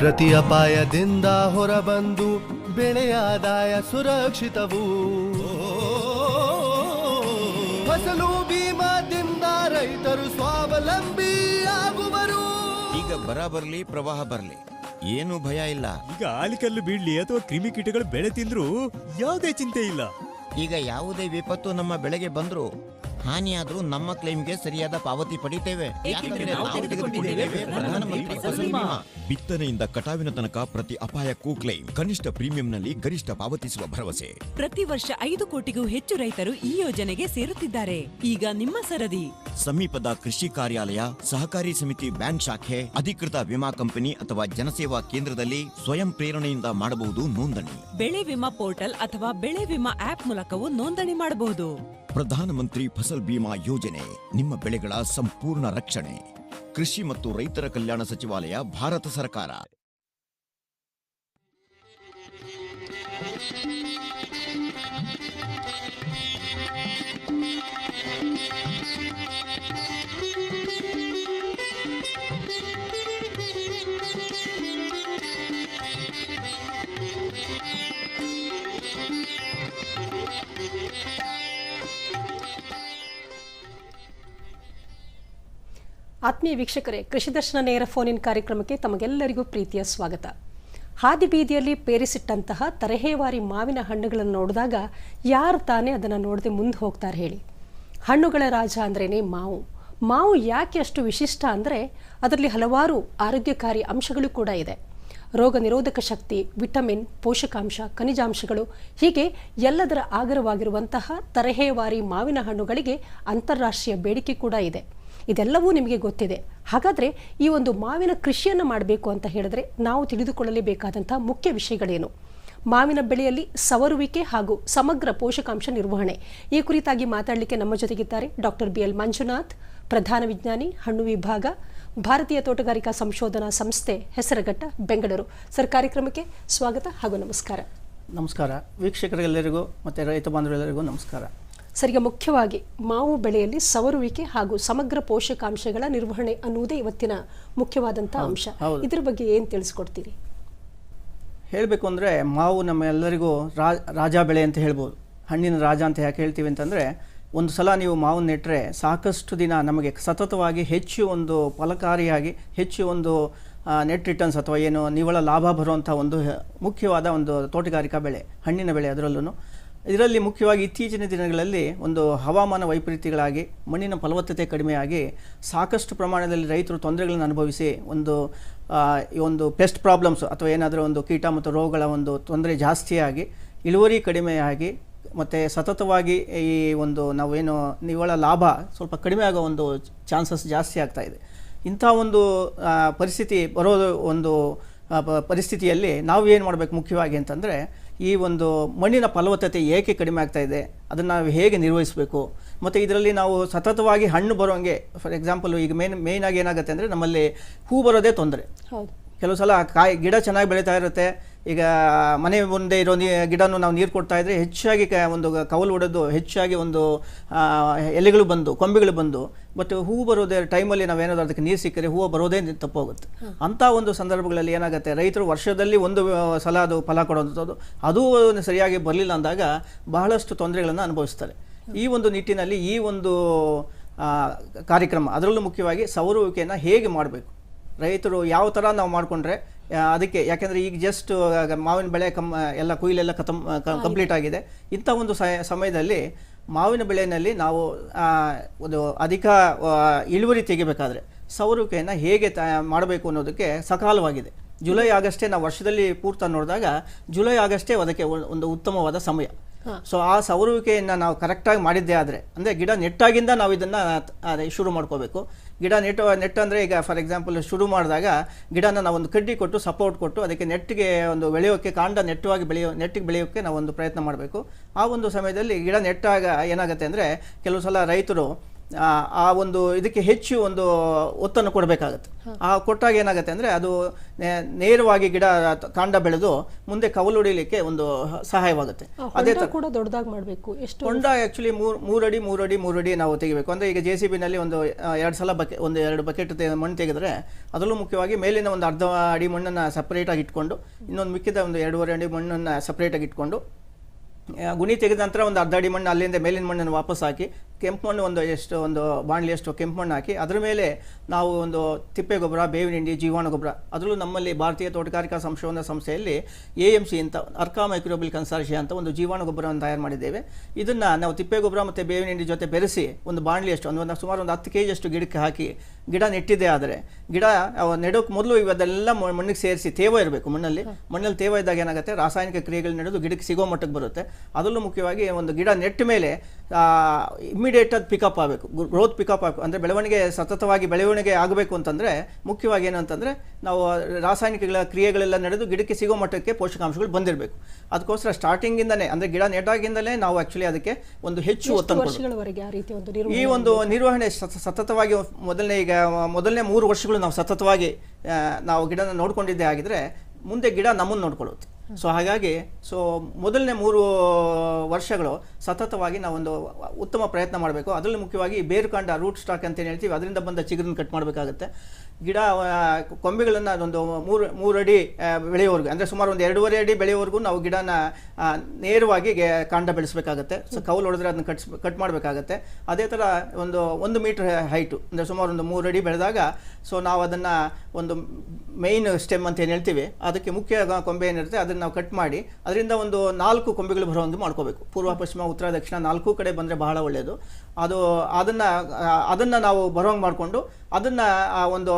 ಪ್ರತಿ ಅಪಾಯದಿಂದ ಹೊರಬಂದು ಬೆಳೆಯ ಆದಾಯ ಸುರಕ್ಷಿತವು. ಫಸಲು ಬೀಮಾದಿಂದ ರೈತರು ಸ್ವಾವಲಂಬಿ ಆಗುವರು ಈಗ ಬರ ಬರಲಿ ಪ್ರವಾಹ ಬರಲಿ. ಏನು ಭಯ ಇಲ್ಲ. ಈಗ ಆಲಿಕಲ್ಲು ಬೀಳ್ಲಿ ಅಥವಾ ಕ್ರಿಮಿಕೀಟಗಳು ಬೆಳೆ ತಿಂದ್ರು ಯಾವುದೇ ಚಿಂತೆ ಇಲ್ಲ. ಈಗ ಯಾವುದೇ ವಿಪತ್ತು ನಮ್ಮ ಬೆಳೆಗೆ ಬಂದ್ರು ಹಾನಿಯಾದ್ರೂ ನಮ್ಮ ಕ್ಲೈಮ್ಗೆ ಸರಿಯಾದ ಪಾವತಿ ಪಡಿತೇವೆ. ಯಾಕಂದ್ರೆ ನಾವು ತೆಗೆದುಕೊಂಡಿದ್ದೇವೆ. ಪ್ರಧಾನಮಂತ್ರಿ ಫಸಲ್ ಬಿಮಾ. ಬಿತ್ತನೆಯಿಂದ ಕಟಾವಿನ ತನಕ ಪ್ರತಿ ಅಪಾಯಕ್ಕೂ ಕ್ಲೈಮ್ ಕನಿಷ್ಠ ಪ್ರೀಮಿಯಂನಲ್ಲಿ ಗರಿಷ್ಠ ಪಾವತಿಸುವ ಭರವಸೆ. ಪ್ರತಿ ವರ್ಷ ಐದು ಕೋಟಿಗೂ ಹೆಚ್ಚು ರೈತರು ಈ ಯೋಜನೆಗೆ ಸೇರುತ್ತಿದ್ದಾರೆ. ಈಗ ನಿಮ್ಮ ಸರದಿ. ಸಮೀಪದ ಕೃಷಿ ಕಾರ್ಯಾಲಯ ಸಹಕಾರಿ ಸಮಿತಿ ಬ್ಯಾಂಕ್ ಶಾಖೆ ಅಧಿಕೃತ ವಿಮಾ ಕಂಪನಿ ಅಥವಾ ಜನಸೇವಾ ಕೇಂದ್ರದಲ್ಲಿ ಸ್ವಯಂ ಪ್ರೇರಣೆಯಿಂದ ಮಾಡಬಹುದು ನೋಂದಣಿ. ಬೆಳೆ ವಿಮಾ ಪೋರ್ಟಲ್ ಅಥವಾ ಬೆಳೆ ವಿಮಾ ಆಪ್ ಮೂಲಕವೂ ನೋಂದಣಿ ಮಾಡಬಹುದು. ಪ್ರಧಾನಮಂತ್ರಿ ಫಸಲ್ ಬಿಮಾ ಯೋಜನೆ, ನಿಮ್ಮ ಬೆಳೆಗಳ ಸಂಪೂರ್ಣ ರಕ್ಷಣೆ. ಕೃಷಿ ಮತ್ತು ರೈತರ ಕಲ್ಯಾಣ ಸಚಿವಾಲಯ, ಭಾರತ ಸರ್ಕಾರ. ಆತ್ಮೀಯ ವೀಕ್ಷಕರೇ, ಕೃಷಿ ದರ್ಶನ ನೇರ ಫೋನ್ ಕಾರ್ಯಕ್ರಮಕ್ಕೆ ತಮಗೆಲ್ಲರಿಗೂ ಪ್ರೀತಿಯ ಸ್ವಾಗತ. ಹಾದಿ ಬೀದಿಯಲ್ಲಿ ಪೇರಿಸಿಟ್ಟಂತಹ ತರಹೇವಾರಿ ಮಾವಿನ ಹಣ್ಣುಗಳನ್ನು ನೋಡಿದಾಗ ಯಾರು ತಾನೇ ಅದನ್ನು ನೋಡದೆ ಮುಂದೆ ಹೋಗ್ತಾರೆ ಹೇಳಿ. ಹಣ್ಣುಗಳ ರಾಜ ಅಂದ್ರೇನೆ ಮಾವು. ಮಾವು ಯಾಕೆ ಅಷ್ಟು ವಿಶಿಷ್ಟ ಅಂದರೆ ಅದರಲ್ಲಿ ಹಲವಾರು ಆರೋಗ್ಯಕಾರಿ ಅಂಶಗಳು ಕೂಡ ಇದೆ. ರೋಗ ನಿರೋಧಕ ಶಕ್ತಿ, ವಿಟಮಿನ್, ಪೋಷಕಾಂಶ, ಖನಿಜಾಂಶಗಳು, ಹೀಗೆ ಎಲ್ಲದರ ಆಗರವಾಗಿರುವಂತಹ ತರಹೇವಾರಿ ಮಾವಿನ ಹಣ್ಣುಗಳಿಗೆ ಅಂತಾರಾಷ್ಟ್ರೀಯ ಬೇಡಿಕೆ ಕೂಡ ಇದೆ. ಇದೆಲ್ಲವೂ ನಿಮಗೆ ಗೊತ್ತಿದೆ. ಹಾಗಾದರೆ ಈ ಒಂದು ಮಾವಿನ ಕೃಷಿಯನ್ನು ಮಾಡಬೇಕು ಅಂತ ಹೇಳಿದ್ರೆ ನಾವು ತಿಳಿದುಕೊಳ್ಳಲೇಬೇಕಾದಂಥ ಮುಖ್ಯ ವಿಷಯಗಳೇನು? ಮಾವಿನ ಬೆಳೆಯಲ್ಲಿ ಸವರುವಿಕೆ ಹಾಗೂ ಸಮಗ್ರ ಪೋಷಕಾಂಶ ನಿರ್ವಹಣೆ. ಈ ಕುರಿತಾಗಿ ಮಾತಾಡಲಿಕ್ಕೆ ನಮ್ಮ ಜೊತೆಗಿದ್ದಾರೆ ಡಾಕ್ಟರ್ ಬಿ ಎಲ್ ಮಂಜುನಾಥ್, ಪ್ರಧಾನ ವಿಜ್ಞಾನಿ, ಹಣ್ಣು ವಿಭಾಗ, ಭಾರತೀಯ ತೋಟಗಾರಿಕಾ ಸಂಶೋಧನಾ ಸಂಸ್ಥೆ ಹೆಸರಘಟ್ಟ, ಬೆಂಗಳೂರು. ಸರ್, ಕಾರ್ಯಕ್ರಮಕ್ಕೆ ಸ್ವಾಗತ ಹಾಗೂ ನಮಸ್ಕಾರ. ನಮಸ್ಕಾರ. ವೀಕ್ಷಕರೆಲ್ಲರಿಗೂ ಮತ್ತು ರೈತ ಬಾಂಧವರೆಲ್ಲರಿಗೂ ನಮಸ್ಕಾರ. ಸರ್ ಈಗ ಮುಖ್ಯವಾಗಿ ಮಾವು ಬೆಳೆಯಲ್ಲಿ ಸವರುವಿಕೆ ಹಾಗೂ ಸಮಗ್ರ ಪೋಷಕಾಂಶಗಳ ನಿರ್ವಹಣೆ ಅನ್ನುವುದೇ ಇವತ್ತಿನ ಮುಖ್ಯವಾದಂತಹ ಅಂಶ. ಇದ್ರ ಬಗ್ಗೆ ಏನು ತಿಳಿಸ್ಕೊಡ್ತೀರಿ? ಹೇಳಬೇಕು ಅಂದರೆ ಮಾವು ನಮ್ಮೆಲ್ಲರಿಗೂ ಎಲ್ಲರಿಗೂ ರಾಜ ಬೆಳೆ ಅಂತ ಹೇಳ್ಬೋದು. ಹಣ್ಣಿನ ರಾಜ ಅಂತ ಯಾಕೆ ಹೇಳ್ತೀವಿ ಅಂತಂದರೆ ಒಂದು ಸಲ ನೀವು ಮಾವು ನೆಟ್ಟರೆ ಸಾಕಷ್ಟು ದಿನ ನಮಗೆ ಸತತವಾಗಿ ಹೆಚ್ಚು ಒಂದು ಫಲಕಾರಿಯಾಗಿ ಹೆಚ್ಚು ಒಂದು ನೆಟ್ ರಿಟರ್ನ್ಸ್ ಅಥವಾ ಏನು ನಿವ್ವಳ ಲಾಭ ಬರುವಂಥ ಒಂದು ಮುಖ್ಯವಾದ ಒಂದು ತೋಟಗಾರಿಕಾ ಬೆಳೆ ಹಣ್ಣಿನ ಬೆಳೆ ಅದರಲ್ಲೂ ಇದರಲ್ಲಿ ಮುಖ್ಯವಾಗಿ ಇತ್ತೀಚಿನ ದಿನಗಳಲ್ಲಿ ಒಂದು ಹವಾಮಾನ ವೈಪರೀತ್ಯಗಳಾಗಿ, ಮಣ್ಣಿನ ಫಲವತ್ತತೆ ಕಡಿಮೆಯಾಗಿ ಸಾಕಷ್ಟು ಪ್ರಮಾಣದಲ್ಲಿ ರೈತರು ತೊಂದರೆಗಳನ್ನು ಅನುಭವಿಸಿ ಒಂದು ಈ ಒಂದು ಪೆಸ್ಟ್ ಪ್ರಾಬ್ಲಮ್ಸ್ ಅಥವಾ ಏನಾದರೂ ಒಂದು ಕೀಟ ಮತ್ತು ರೋಗಗಳ ಒಂದು ತೊಂದರೆ ಜಾಸ್ತಿಯಾಗಿ, ಇಳುವರಿ ಕಡಿಮೆಯಾಗಿ ಮತ್ತು ಸತತವಾಗಿ ಈ ಒಂದು ನಾವೇನು ನಿವ್ವಳ ಲಾಭ ಸ್ವಲ್ಪ ಕಡಿಮೆ ಆಗೋ ಒಂದು ಚಾನ್ಸಸ್ ಜಾಸ್ತಿ ಆಗ್ತಾ ಇದೆ. ಇಂಥ ಒಂದು ಪರಿಸ್ಥಿತಿ ಬರೋದು ಒಂದು ಪರಿಸ್ಥಿತಿಯಲ್ಲಿ ನಾವು ಏನು ಮಾಡಬೇಕು ಮುಖ್ಯವಾಗಿ ಅಂತಂದರೆ ಈ ಒಂದು ಮಣ್ಣಿನ ಫಲವತ್ತತೆ ಏಕೆ ಕಡಿಮೆ ಆಗ್ತಾ ಇದೆ ಅದನ್ನು ನಾವು ಹೇಗೆ ನಿರ್ವಹಿಸಬೇಕು? ಮತ್ತು ಇದರಲ್ಲಿ ನಾವು ಸತತವಾಗಿ ಹಣ್ಣು ಬರೋಂಗೆ ಫಾರ್ ಎಕ್ಸಾಂಪಲ್ ಈಗ ಮೇನ್ ಮೇಯ್ನಾಗಿ ಏನಾಗುತ್ತೆ ಅಂದರೆ ನಮ್ಮಲ್ಲಿ ಹೂ ಬರೋದೇ ತೊಂದರೆ. ಕೆಲವು ಸಲ ಕಾಯಿ ಗಿಡ ಚೆನ್ನಾಗಿ ಬೆಳೀತಾ ಇರುತ್ತೆ ಈಗ ಮನೆ ಮುಂದೆ ಇರೋ ನೀ ಗಿಡನೂ ನಾವು ನೀರು ಕೊಡ್ತಾ ಇದ್ರೆ ಹೆಚ್ಚಾಗಿ ಕ ಒಂದು ಕವಲು ಹೊಡೆದು ಹೆಚ್ಚಾಗಿ ಒಂದು ಎಲೆಗಳು ಬಂದು ಕೊಂಬೆಗಳು ಬಂದು ಬಟ್ ಹೂ ಬರೋದೇ ಟೈಮಲ್ಲಿ ನಾವೇನಾದರೂ ಅದಕ್ಕೆ ನೀರು ಸಿಕ್ಕರೆ ಹೂವು ಬರೋದೇ ತಪ್ಪೋಗುತ್ತೆ. ಅಂಥ ಒಂದು ಸಂದರ್ಭಗಳಲ್ಲಿ ಏನಾಗುತ್ತೆ ರೈತರು ವರ್ಷದಲ್ಲಿ ಒಂದು ಸಲ ಅದು ಫಲ ಕೊಡುವಂಥದ್ದು ಅದು ಸರಿಯಾಗಿ ಬರಲಿಲ್ಲ ಅಂದಾಗ ಬಹಳಷ್ಟು ತೊಂದರೆಗಳನ್ನು ಅನುಭವಿಸ್ತಾರೆ. ಈ ಒಂದು ನಿಟ್ಟಿನಲ್ಲಿ ಈ ಒಂದು ಕಾರ್ಯಕ್ರಮ ಅದರಲ್ಲೂ ಮುಖ್ಯವಾಗಿ ಸೌರುವಿಕೆಯನ್ನು ಹೇಗೆ ಮಾಡಬೇಕು? ರೈತರು ಯಾವ ಥರ ನಾವು ಮಾಡಿಕೊಂಡ್ರೆ ಅದಕ್ಕೆ ಯಾಕೆಂದರೆ ಈಗ ಜಸ್ಟ್ ಮಾವಿನ ಬೆಳೆ ಕಮ್ ಎಲ್ಲ ಕೊಯ್ಲೆಲ್ಲ ಕತಮ್ ಕಂಪ್ಲೀಟ್ ಆಗಿದೆ. ಇಂಥ ಒಂದು ಸ- ಸಮಯದಲ್ಲಿ ಮಾವಿನ ಬೆಳೆಯಲ್ಲಿ ನಾವು ಒಂದು ಅಧಿಕ ಇಳುವರಿ ತೆಗಿಬೇಕಾದ್ರೆ ಸೌರುವಿಕೆಯನ್ನು ಹೇಗೆ ತ ಮಾಡಬೇಕು ಅನ್ನೋದಕ್ಕೆ ಸಕಾಲವಾಗಿದೆ. ಜುಲೈ ಆಗಸ್ಟೇ ನಾವು ವರ್ಷದಲ್ಲಿ ಪೂರ್ತ ನೋಡಿದಾಗ ಜುಲೈ ಆಗಸ್ಟೇ ಅದಕ್ಕೆ ಒಂದು ಉತ್ತಮವಾದ ಸಮಯ. ಸೊ ಆ ಸೌರುವಿಕೆಯನ್ನು ನಾವು ಕರೆಕ್ಟಾಗಿ ಮಾಡಿದ್ದೇ ಆದರೆ ಅಂದರೆ ಗಿಡ ನೆಟ್ಟಾಗಿಂದ ನಾವು ಇದನ್ನು ಶುರು ಮಾಡ್ಕೋಬೇಕು. ಗಿಡ ನೆಟ್ಟು ನೆಟ್ ಅಂದರೆ ಈಗ ಫಾರ್ ಎಕ್ಸಾಂಪಲ್ ಶುರು ಮಾಡಿದಾಗ ಗಿಡನ ನಾವು ಒಂದು ಕಡ್ಡಿ ಕೊಟ್ಟು ಸಪೋರ್ಟ್ ಕೊಟ್ಟು ಅದಕ್ಕೆ ನೆಟ್ಟಿಗೆ ಒಂದು ಬೆಳೆಯೋಕ್ಕೆ ಕಾಂಡ ನೆಟ್ಟವಾಗಿ ಬೆಳೆಯೋ, ನೆಟ್ಟಿಗೆ ಬೆಳೆಯೋಕ್ಕೆ ನಾವು ಒಂದು ಪ್ರಯತ್ನ ಮಾಡಬೇಕು. ಆ ಒಂದು ಸಮಯದಲ್ಲಿ ಗಿಡ ನೆಟ್ಟಾಗ ಏನಾಗುತ್ತೆ ಅಂದರೆ ಕೆಲವು ಸಲ ರೈತರು ಆ, ಆ ಒಂದು ಇದಕ್ಕೆ ಹೆಚ್ಚು ಒಂದು ಒತ್ತನ್ನು ಕೊಡಬೇಕಾಗತ್ತೆ. ಆ ಕೊಟ್ಟಾಗ ಏನಾಗುತ್ತೆ ಅಂದರೆ ಅದು ನೇರವಾಗಿ ಗಿಡ ಕಾಂಡ ಬೆಳೆದು ಮುಂದೆ ಕವಲು ಹೊಡಿಲಿಕ್ಕೆ ಒಂದು ಸಹಾಯವಾಗುತ್ತೆ. ಅದೇ ಕೂಡ ದೊಡ್ಡದಾಗಿ ಮಾಡಬೇಕು. ಎಷ್ಟು ಹೊಂಡ ಆ್ಯಕ್ಚುಲಿ ಮೂರು ಮೂರಡಿ ಮೂರಡಿ ಮೂರಡಿ ನಾವು ತೆಗಿಬೇಕು. ಅಂದರೆ ಈಗ ಜೆ ಸಿ ಬಿನಲ್ಲಿ ಒಂದು ಎರಡು ಸಲ ಬಕೆ ಒಂದು ಎರಡು ಬಕೆಟ್ ಮಣ್ಣು ತೆಗೆದ್ರೆ ಅದರಲ್ಲೂ ಮುಖ್ಯವಾಗಿ ಮೇಲಿನ ಒಂದು ಅರ್ಧ ಅಡಿ ಮಣ್ಣನ್ನು ಸಪ್ರೇಟಾಗಿ ಇಟ್ಕೊಂಡು ಇನ್ನೊಂದು ಮಿಕ್ಕಿದ ಒಂದು ಎರಡೂವರೆ ಅಡಿ ಮಣ್ಣನ್ನು ಸಪ್ರೇಟಾಗಿ ಇಟ್ಕೊಂಡು ಗುಣಿ ತೆಗೆದ ನಂತರ ಒಂದು ಅರ್ಧ ಅಡಿ ಮಣ್ಣು ಅಲ್ಲಿಂದ ಮೇಲಿನ ಮಣ್ಣನ್ನು ವಾಪಸ್ ಹಾಕಿ ಕೆಂಪು ಮಣ್ಣು ಒಂದು ಎಷ್ಟು, ಒಂದು ಬಾಣಲಿ ಎಷ್ಟು ಕೆಂಪು ಮಣ್ಣು ಹಾಕಿ ಅದರ ಮೇಲೆ ನಾವು ಒಂದು ತಿಪ್ಪೆ ಗೊಬ್ಬರ, ಬೇವಿನ ಹಿಂಡಿ, ಜೀವಾಣು ಗೊಬ್ಬರ, ಅದರಲ್ಲೂ ನಮ್ಮಲ್ಲಿ ಭಾರತೀಯ ತೋಟಗಾರಿಕಾ ಸಂಶೋಧನಾ ಸಂಸ್ಥೆಯಲ್ಲಿ ಎ ಎಂ ಸಿ ಅಂತ, ಅರ್ಕಾ ಮೈಕ್ರೋಬಿಲ್ ಕನ್ಸಾರ್ಷಿಯ ಅಂತ ಒಂದು ಜೀವಾಣು ಗೊಬ್ಬರವನ್ನು ತಯಾರು ಮಾಡಿದ್ದೇವೆ. ಇದನ್ನು ನಾವು ತಿಪ್ಪೆ ಗೊಬ್ಬರ ಮತ್ತು ಬೇವಿನ ಹಿಂಡಿ ಜೊತೆ ಬೆರೆಸಿ ಒಂದು ಬಾಣಲಿ ಎಷ್ಟು ಒಂದು ಒಂದು ಸುಮಾರು ಒಂದು ಹತ್ತು ಕೆ ಜಿಯಷ್ಟು ಗಿಡಕ್ಕೆ ಹಾಕಿ, ಗಿಡ ನೆಟ್ಟಿದೆ ಆದರೆ ಗಿಡ ನೆಡೋಕ್ಕೆ ನೆಡೋಕೆ ಮೊದಲು ಇವದೆಲ್ಲ ಮಣ್ಣಿಗೆ ಸೇರಿಸಿ ತೇವ ಇರಬೇಕು ಮಣ್ಣಲ್ಲಿ. ಮಣ್ಣಲ್ಲಿ ತೇವ ಇದ್ದಾಗ ಏನಾಗುತ್ತೆ, ರಾಸಾಯನಿಕ ಕ್ರಿಯೆಗಳು ನಡೆದು ಗಿಡಕ್ಕೆ ಸಿಗೋ ಮಟ್ಟಕ್ಕೆ ಬರುತ್ತೆ. ಅದರಲ್ಲೂ ಮುಖ್ಯವಾಗಿ ಒಂದು ಗಿಡ ನೆಟ್ಟ ಮೇಲೆ ಇಮ್ಮಿಡಿಯೇಟ್ ಅದು ಪಿಕಪ್ ಆಗಬೇಕು. ಗ್ರೋತ್ ಪಿಕಪ್ ಆಗಬೇಕು. ಅಂದರೆ ಬೆಳವಣಿಗೆ ಸತತವಾಗಿ ಬೆಳವಣಿಗೆ ಆಗಬೇಕು ಅಂತಂದರೆ ಮುಖ್ಯವಾಗಿ ಏನಂತಂದರೆ ನಾವು ರಾಸಾಯನಿಕಗಳ ಕ್ರಿಯೆಗಳೆಲ್ಲ ನಡೆದು ಗಿಡಕ್ಕೆ ಸಿಗೋ ಮಟ್ಟಕ್ಕೆ ಪೋಷಕಾಂಶಗಳು ಬಂದಿರಬೇಕು. ಅದಕ್ಕೋಸ್ಕರ ಸ್ಟಾರ್ಟಿಂಗಿಂದಲೇ ಅಂದರೆ ಗಿಡ ನೆಟ್ಟಾಗಿಂದಲೇ ನಾವು ಆ್ಯಕ್ಚುಲಿ ಅದಕ್ಕೆ ಒಂದು ಹೆಚ್ಚು ಒತ್ತು ಒತ್ತನ್ನು ಈ ಒಂದು ನಿರ್ವಹಣೆ ಸತ- ಸತತವಾಗಿ ಮೊದಲನೇ ಈಗ ಮೊದಲನೇ ಮೂರು ವರ್ಷಗಳು ನಾವು ಸತತವಾಗಿ ನಾವು ಗಿಡನ ನೋಡ್ಕೊಂಡಿದ್ದೇ ಆಗಿದ್ರೆ ಮುಂದೆ ಗಿಡ ನಮ್ಮನ್ನು ನೋಡ್ಕೊಳ್ಳುತ್ತೆ. ಸೊ ಹಾಗಾಗಿ ಸೊ ಮೊದಲನೇ ಮೂರು ವರ್ಷಗಳು ಸತತವಾಗಿ ನಾವೊಂದು ಉತ್ತಮ ಪ್ರಯತ್ನ ಮಾಡಬೇಕು. ಅದರಲ್ಲಿ ಮುಖ್ಯವಾಗಿ ಬೇರುಕಾಂಡ ರೂಟ್ ಸ್ಟಾಕ್ ಅಂತ ಏನು ಹೇಳ್ತೀವಿ, ಅದರಿಂದ ಬಂದ ಚಿಗುರನ್ನು ಕಟ್ ಮಾಡಬೇಕಾಗುತ್ತೆ. ಗಿಡ ಕೊಂಬೆಗಳನ್ನು ಅದೊಂದು ಮೂರು ಮೂರು ಅಡಿ ಬೆಳೆಯೋವರೆಗೂ ಅಂದರೆ ಸುಮಾರು ಒಂದು ಎರಡೂವರೆ ಅಡಿ ಬೆಳೆಯೋವರೆಗೂ ನಾವು ಗಿಡನ ನೇರವಾಗಿ ಗೆ- ಕಾಂಡ ಬೆಳೆಸಬೇಕಾಗತ್ತೆ. ಸೊ ಕೌಲ್ ಹೊಡೆದ್ರೆ ಅದನ್ನು ಕಟ್ಸ್ ಕಟ್ ಮಾಡಬೇಕಾಗತ್ತೆ. ಅದೇ ಥರ ಒಂದು ಒಂದು ಮೀಟ್ರ್ ಹೈಟು ಅಂದರೆ ಸುಮಾರು ಒಂದು ಮೂರು ಅಡಿ ಬೆಳೆದಾಗ ಸೊ ನಾವು ಅದನ್ನು ಒಂದು ಮೇಯ್ನ್ ಸ್ಟೆಮ್ ಅಂತ ಏನು ಹೇಳ್ತೀವಿ ಅದಕ್ಕೆ ಮುಖ್ಯ ಕೊಂಬೆ ಏನಿರುತ್ತೆ ಅದನ್ನು ನಾವು ಕಟ್ ಮಾಡಿ ಅದರಿಂದ ಒಂದು ನಾಲ್ಕು ಕೊಂಬೆಗಳು ಬರುವಂಗೆ ಮಾಡ್ಕೋಬೇಕು. ಪೂರ್ವ ಪಶ್ಚಿಮ ಉತ್ತರ ದಕ್ಷಿಣ ನಾಲ್ಕು ಕಡೆ ಬಂದರೆ ಬಹಳ ಒಳ್ಳೆಯದು ಅದು, ಅದನ್ನು ಅದನ್ನು ನಾವು ಬರೋಂಗೆ ಮಾಡಿಕೊಂಡು, ಅದನ್ನು ಒಂದು,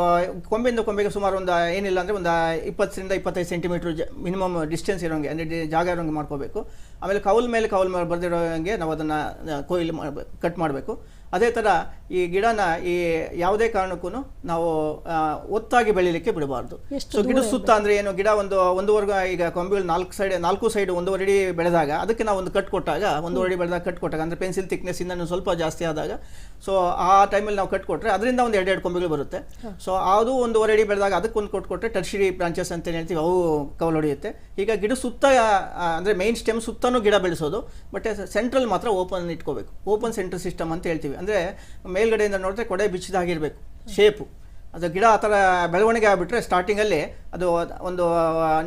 ಕೊಂಬೆಯಿಂದ ಕೊಂಬೆಗೆ ಸುಮಾರು ಒಂದು, ಏನಿಲ್ಲ ಅಂದರೆ ಒಂದು ಇಪ್ಪತ್ತರಿಂದ ಇಪ್ಪತ್ತೈದು ಸೆಂಟಿಮೀಟ್ರ್ ಜ ಮಿನಿಮಮ್ ಡಿಸ್ಟೆನ್ಸ್ ಇರೋಂಗೆ, ಅಂದರೆ ಜಾಗ ಇರೋಂಗೆ ಮಾಡ್ಕೋಬೇಕು. ಆಮೇಲೆ ಕೌಲ್ ಮೇಲೆ ಕೌಲ್ ಮೇಲೆ ಬರ್ದಿರೋಂಗೆ ನಾವು ಅದನ್ನು ಕೊಯ್ಲು ಮಾಡಬೇಕು ಕಟ್ ಮಾಡಬೇಕು. ಅದೇ ಥರ ಈ ಗಿಡನ ಈ ಯಾವುದೇ ಕಾರಣಕ್ಕೂ ನಾವು ಒತ್ತಾಗಿ ಬೆಳೀಲಿಕ್ಕೆ ಬಿಡಬಾರ್ದು. ಸೊ ಗಿಡ ಸುತ್ತ ಅಂದರೆ ಏನು ಗಿಡ ಒಂದು ಒಂದೂವರೆಗೆ ಈಗ ಕೊಂಬೆಗಳು ನಾಲ್ಕು ಸೈಡ್ ನಾಲ್ಕು ಸೈಡ್ ಒಂದೂವರೆ ಅಡಿ ಬೆಳೆದಾಗ ಅದಕ್ಕೆ ನಾವು ಒಂದು ಕಟ್ ಕೊಟ್ಟಾಗ ಒಂದೂವರೆ ಅಡಿ ಬೆಳೆದಾಗ ಕಟ್ ಕೊಟ್ಟಾಗ ಅಂದರೆ ಪೆನ್ಸಿಲ್ ಥಿಕ್ನೆಸ್ ಇನ್ನೂ ಸ್ವಲ್ಪ ಜಾಸ್ತಿ ಆದಾಗ ಸೊ ಆ ಟೈಮಲ್ಲಿ ನಾವು ಕಟ್ಕೊಟ್ರೆ ಅದರಿಂದ ಒಂದು ಎರಡು ಕೊಂಬೆಗಳು ಬರುತ್ತೆ. ಸೊ ಅದು ಒಂದೂವರೆ ಅಡಿ ಬೆಳೆದಾಗ ಅದಕ್ಕೆ ಒಂದು ಕೊಟ್ಟು ಕೊಟ್ಟರೆ ಟರ್ಶರಿ ಬ್ರಾಂಚಸ್ ಅಂತ ಹೇಳ್ತೀವಿ ಅವು ಕವಲ್ ಹೊಡೆಯುತ್ತೆ. ಈಗ ಗಿಡ ಸುತ್ತ ಅಂದರೆ ಮೈನ್ ಸ್ಟೆಮ್ ಸುತ್ತನೂ ಗಿಡ ಬೆಳೆಸೋದು ಬಟ್ ಸೆಂಟ್ರಲ್ ಮಾತ್ರ ಓಪನ್ ಇಟ್ಕೋಬೇಕು. ಓಪನ್ ಸೆಂಟ್ರಲ್ ಸಿಸ್ಟಮ್ ಅಂತ ಹೇಳ್ತೀವಿ. ಅಂದರೆ ಮೇಲ್ಗಡೆಯಿಂದ ನೋಡಿದ್ರೆ ಕೊಡೆ ಬಿಚ್ಚಿದಾಗಿರಬೇಕು ಶೇಪು ಅದು ಗಿಡ ಆ ಥರ ಬೆಳವಣಿಗೆ ಆಗಿಬಿಟ್ರೆ ಸ್ಟಾರ್ಟಿಂಗಲ್ಲಿ ಅದು ಒಂದು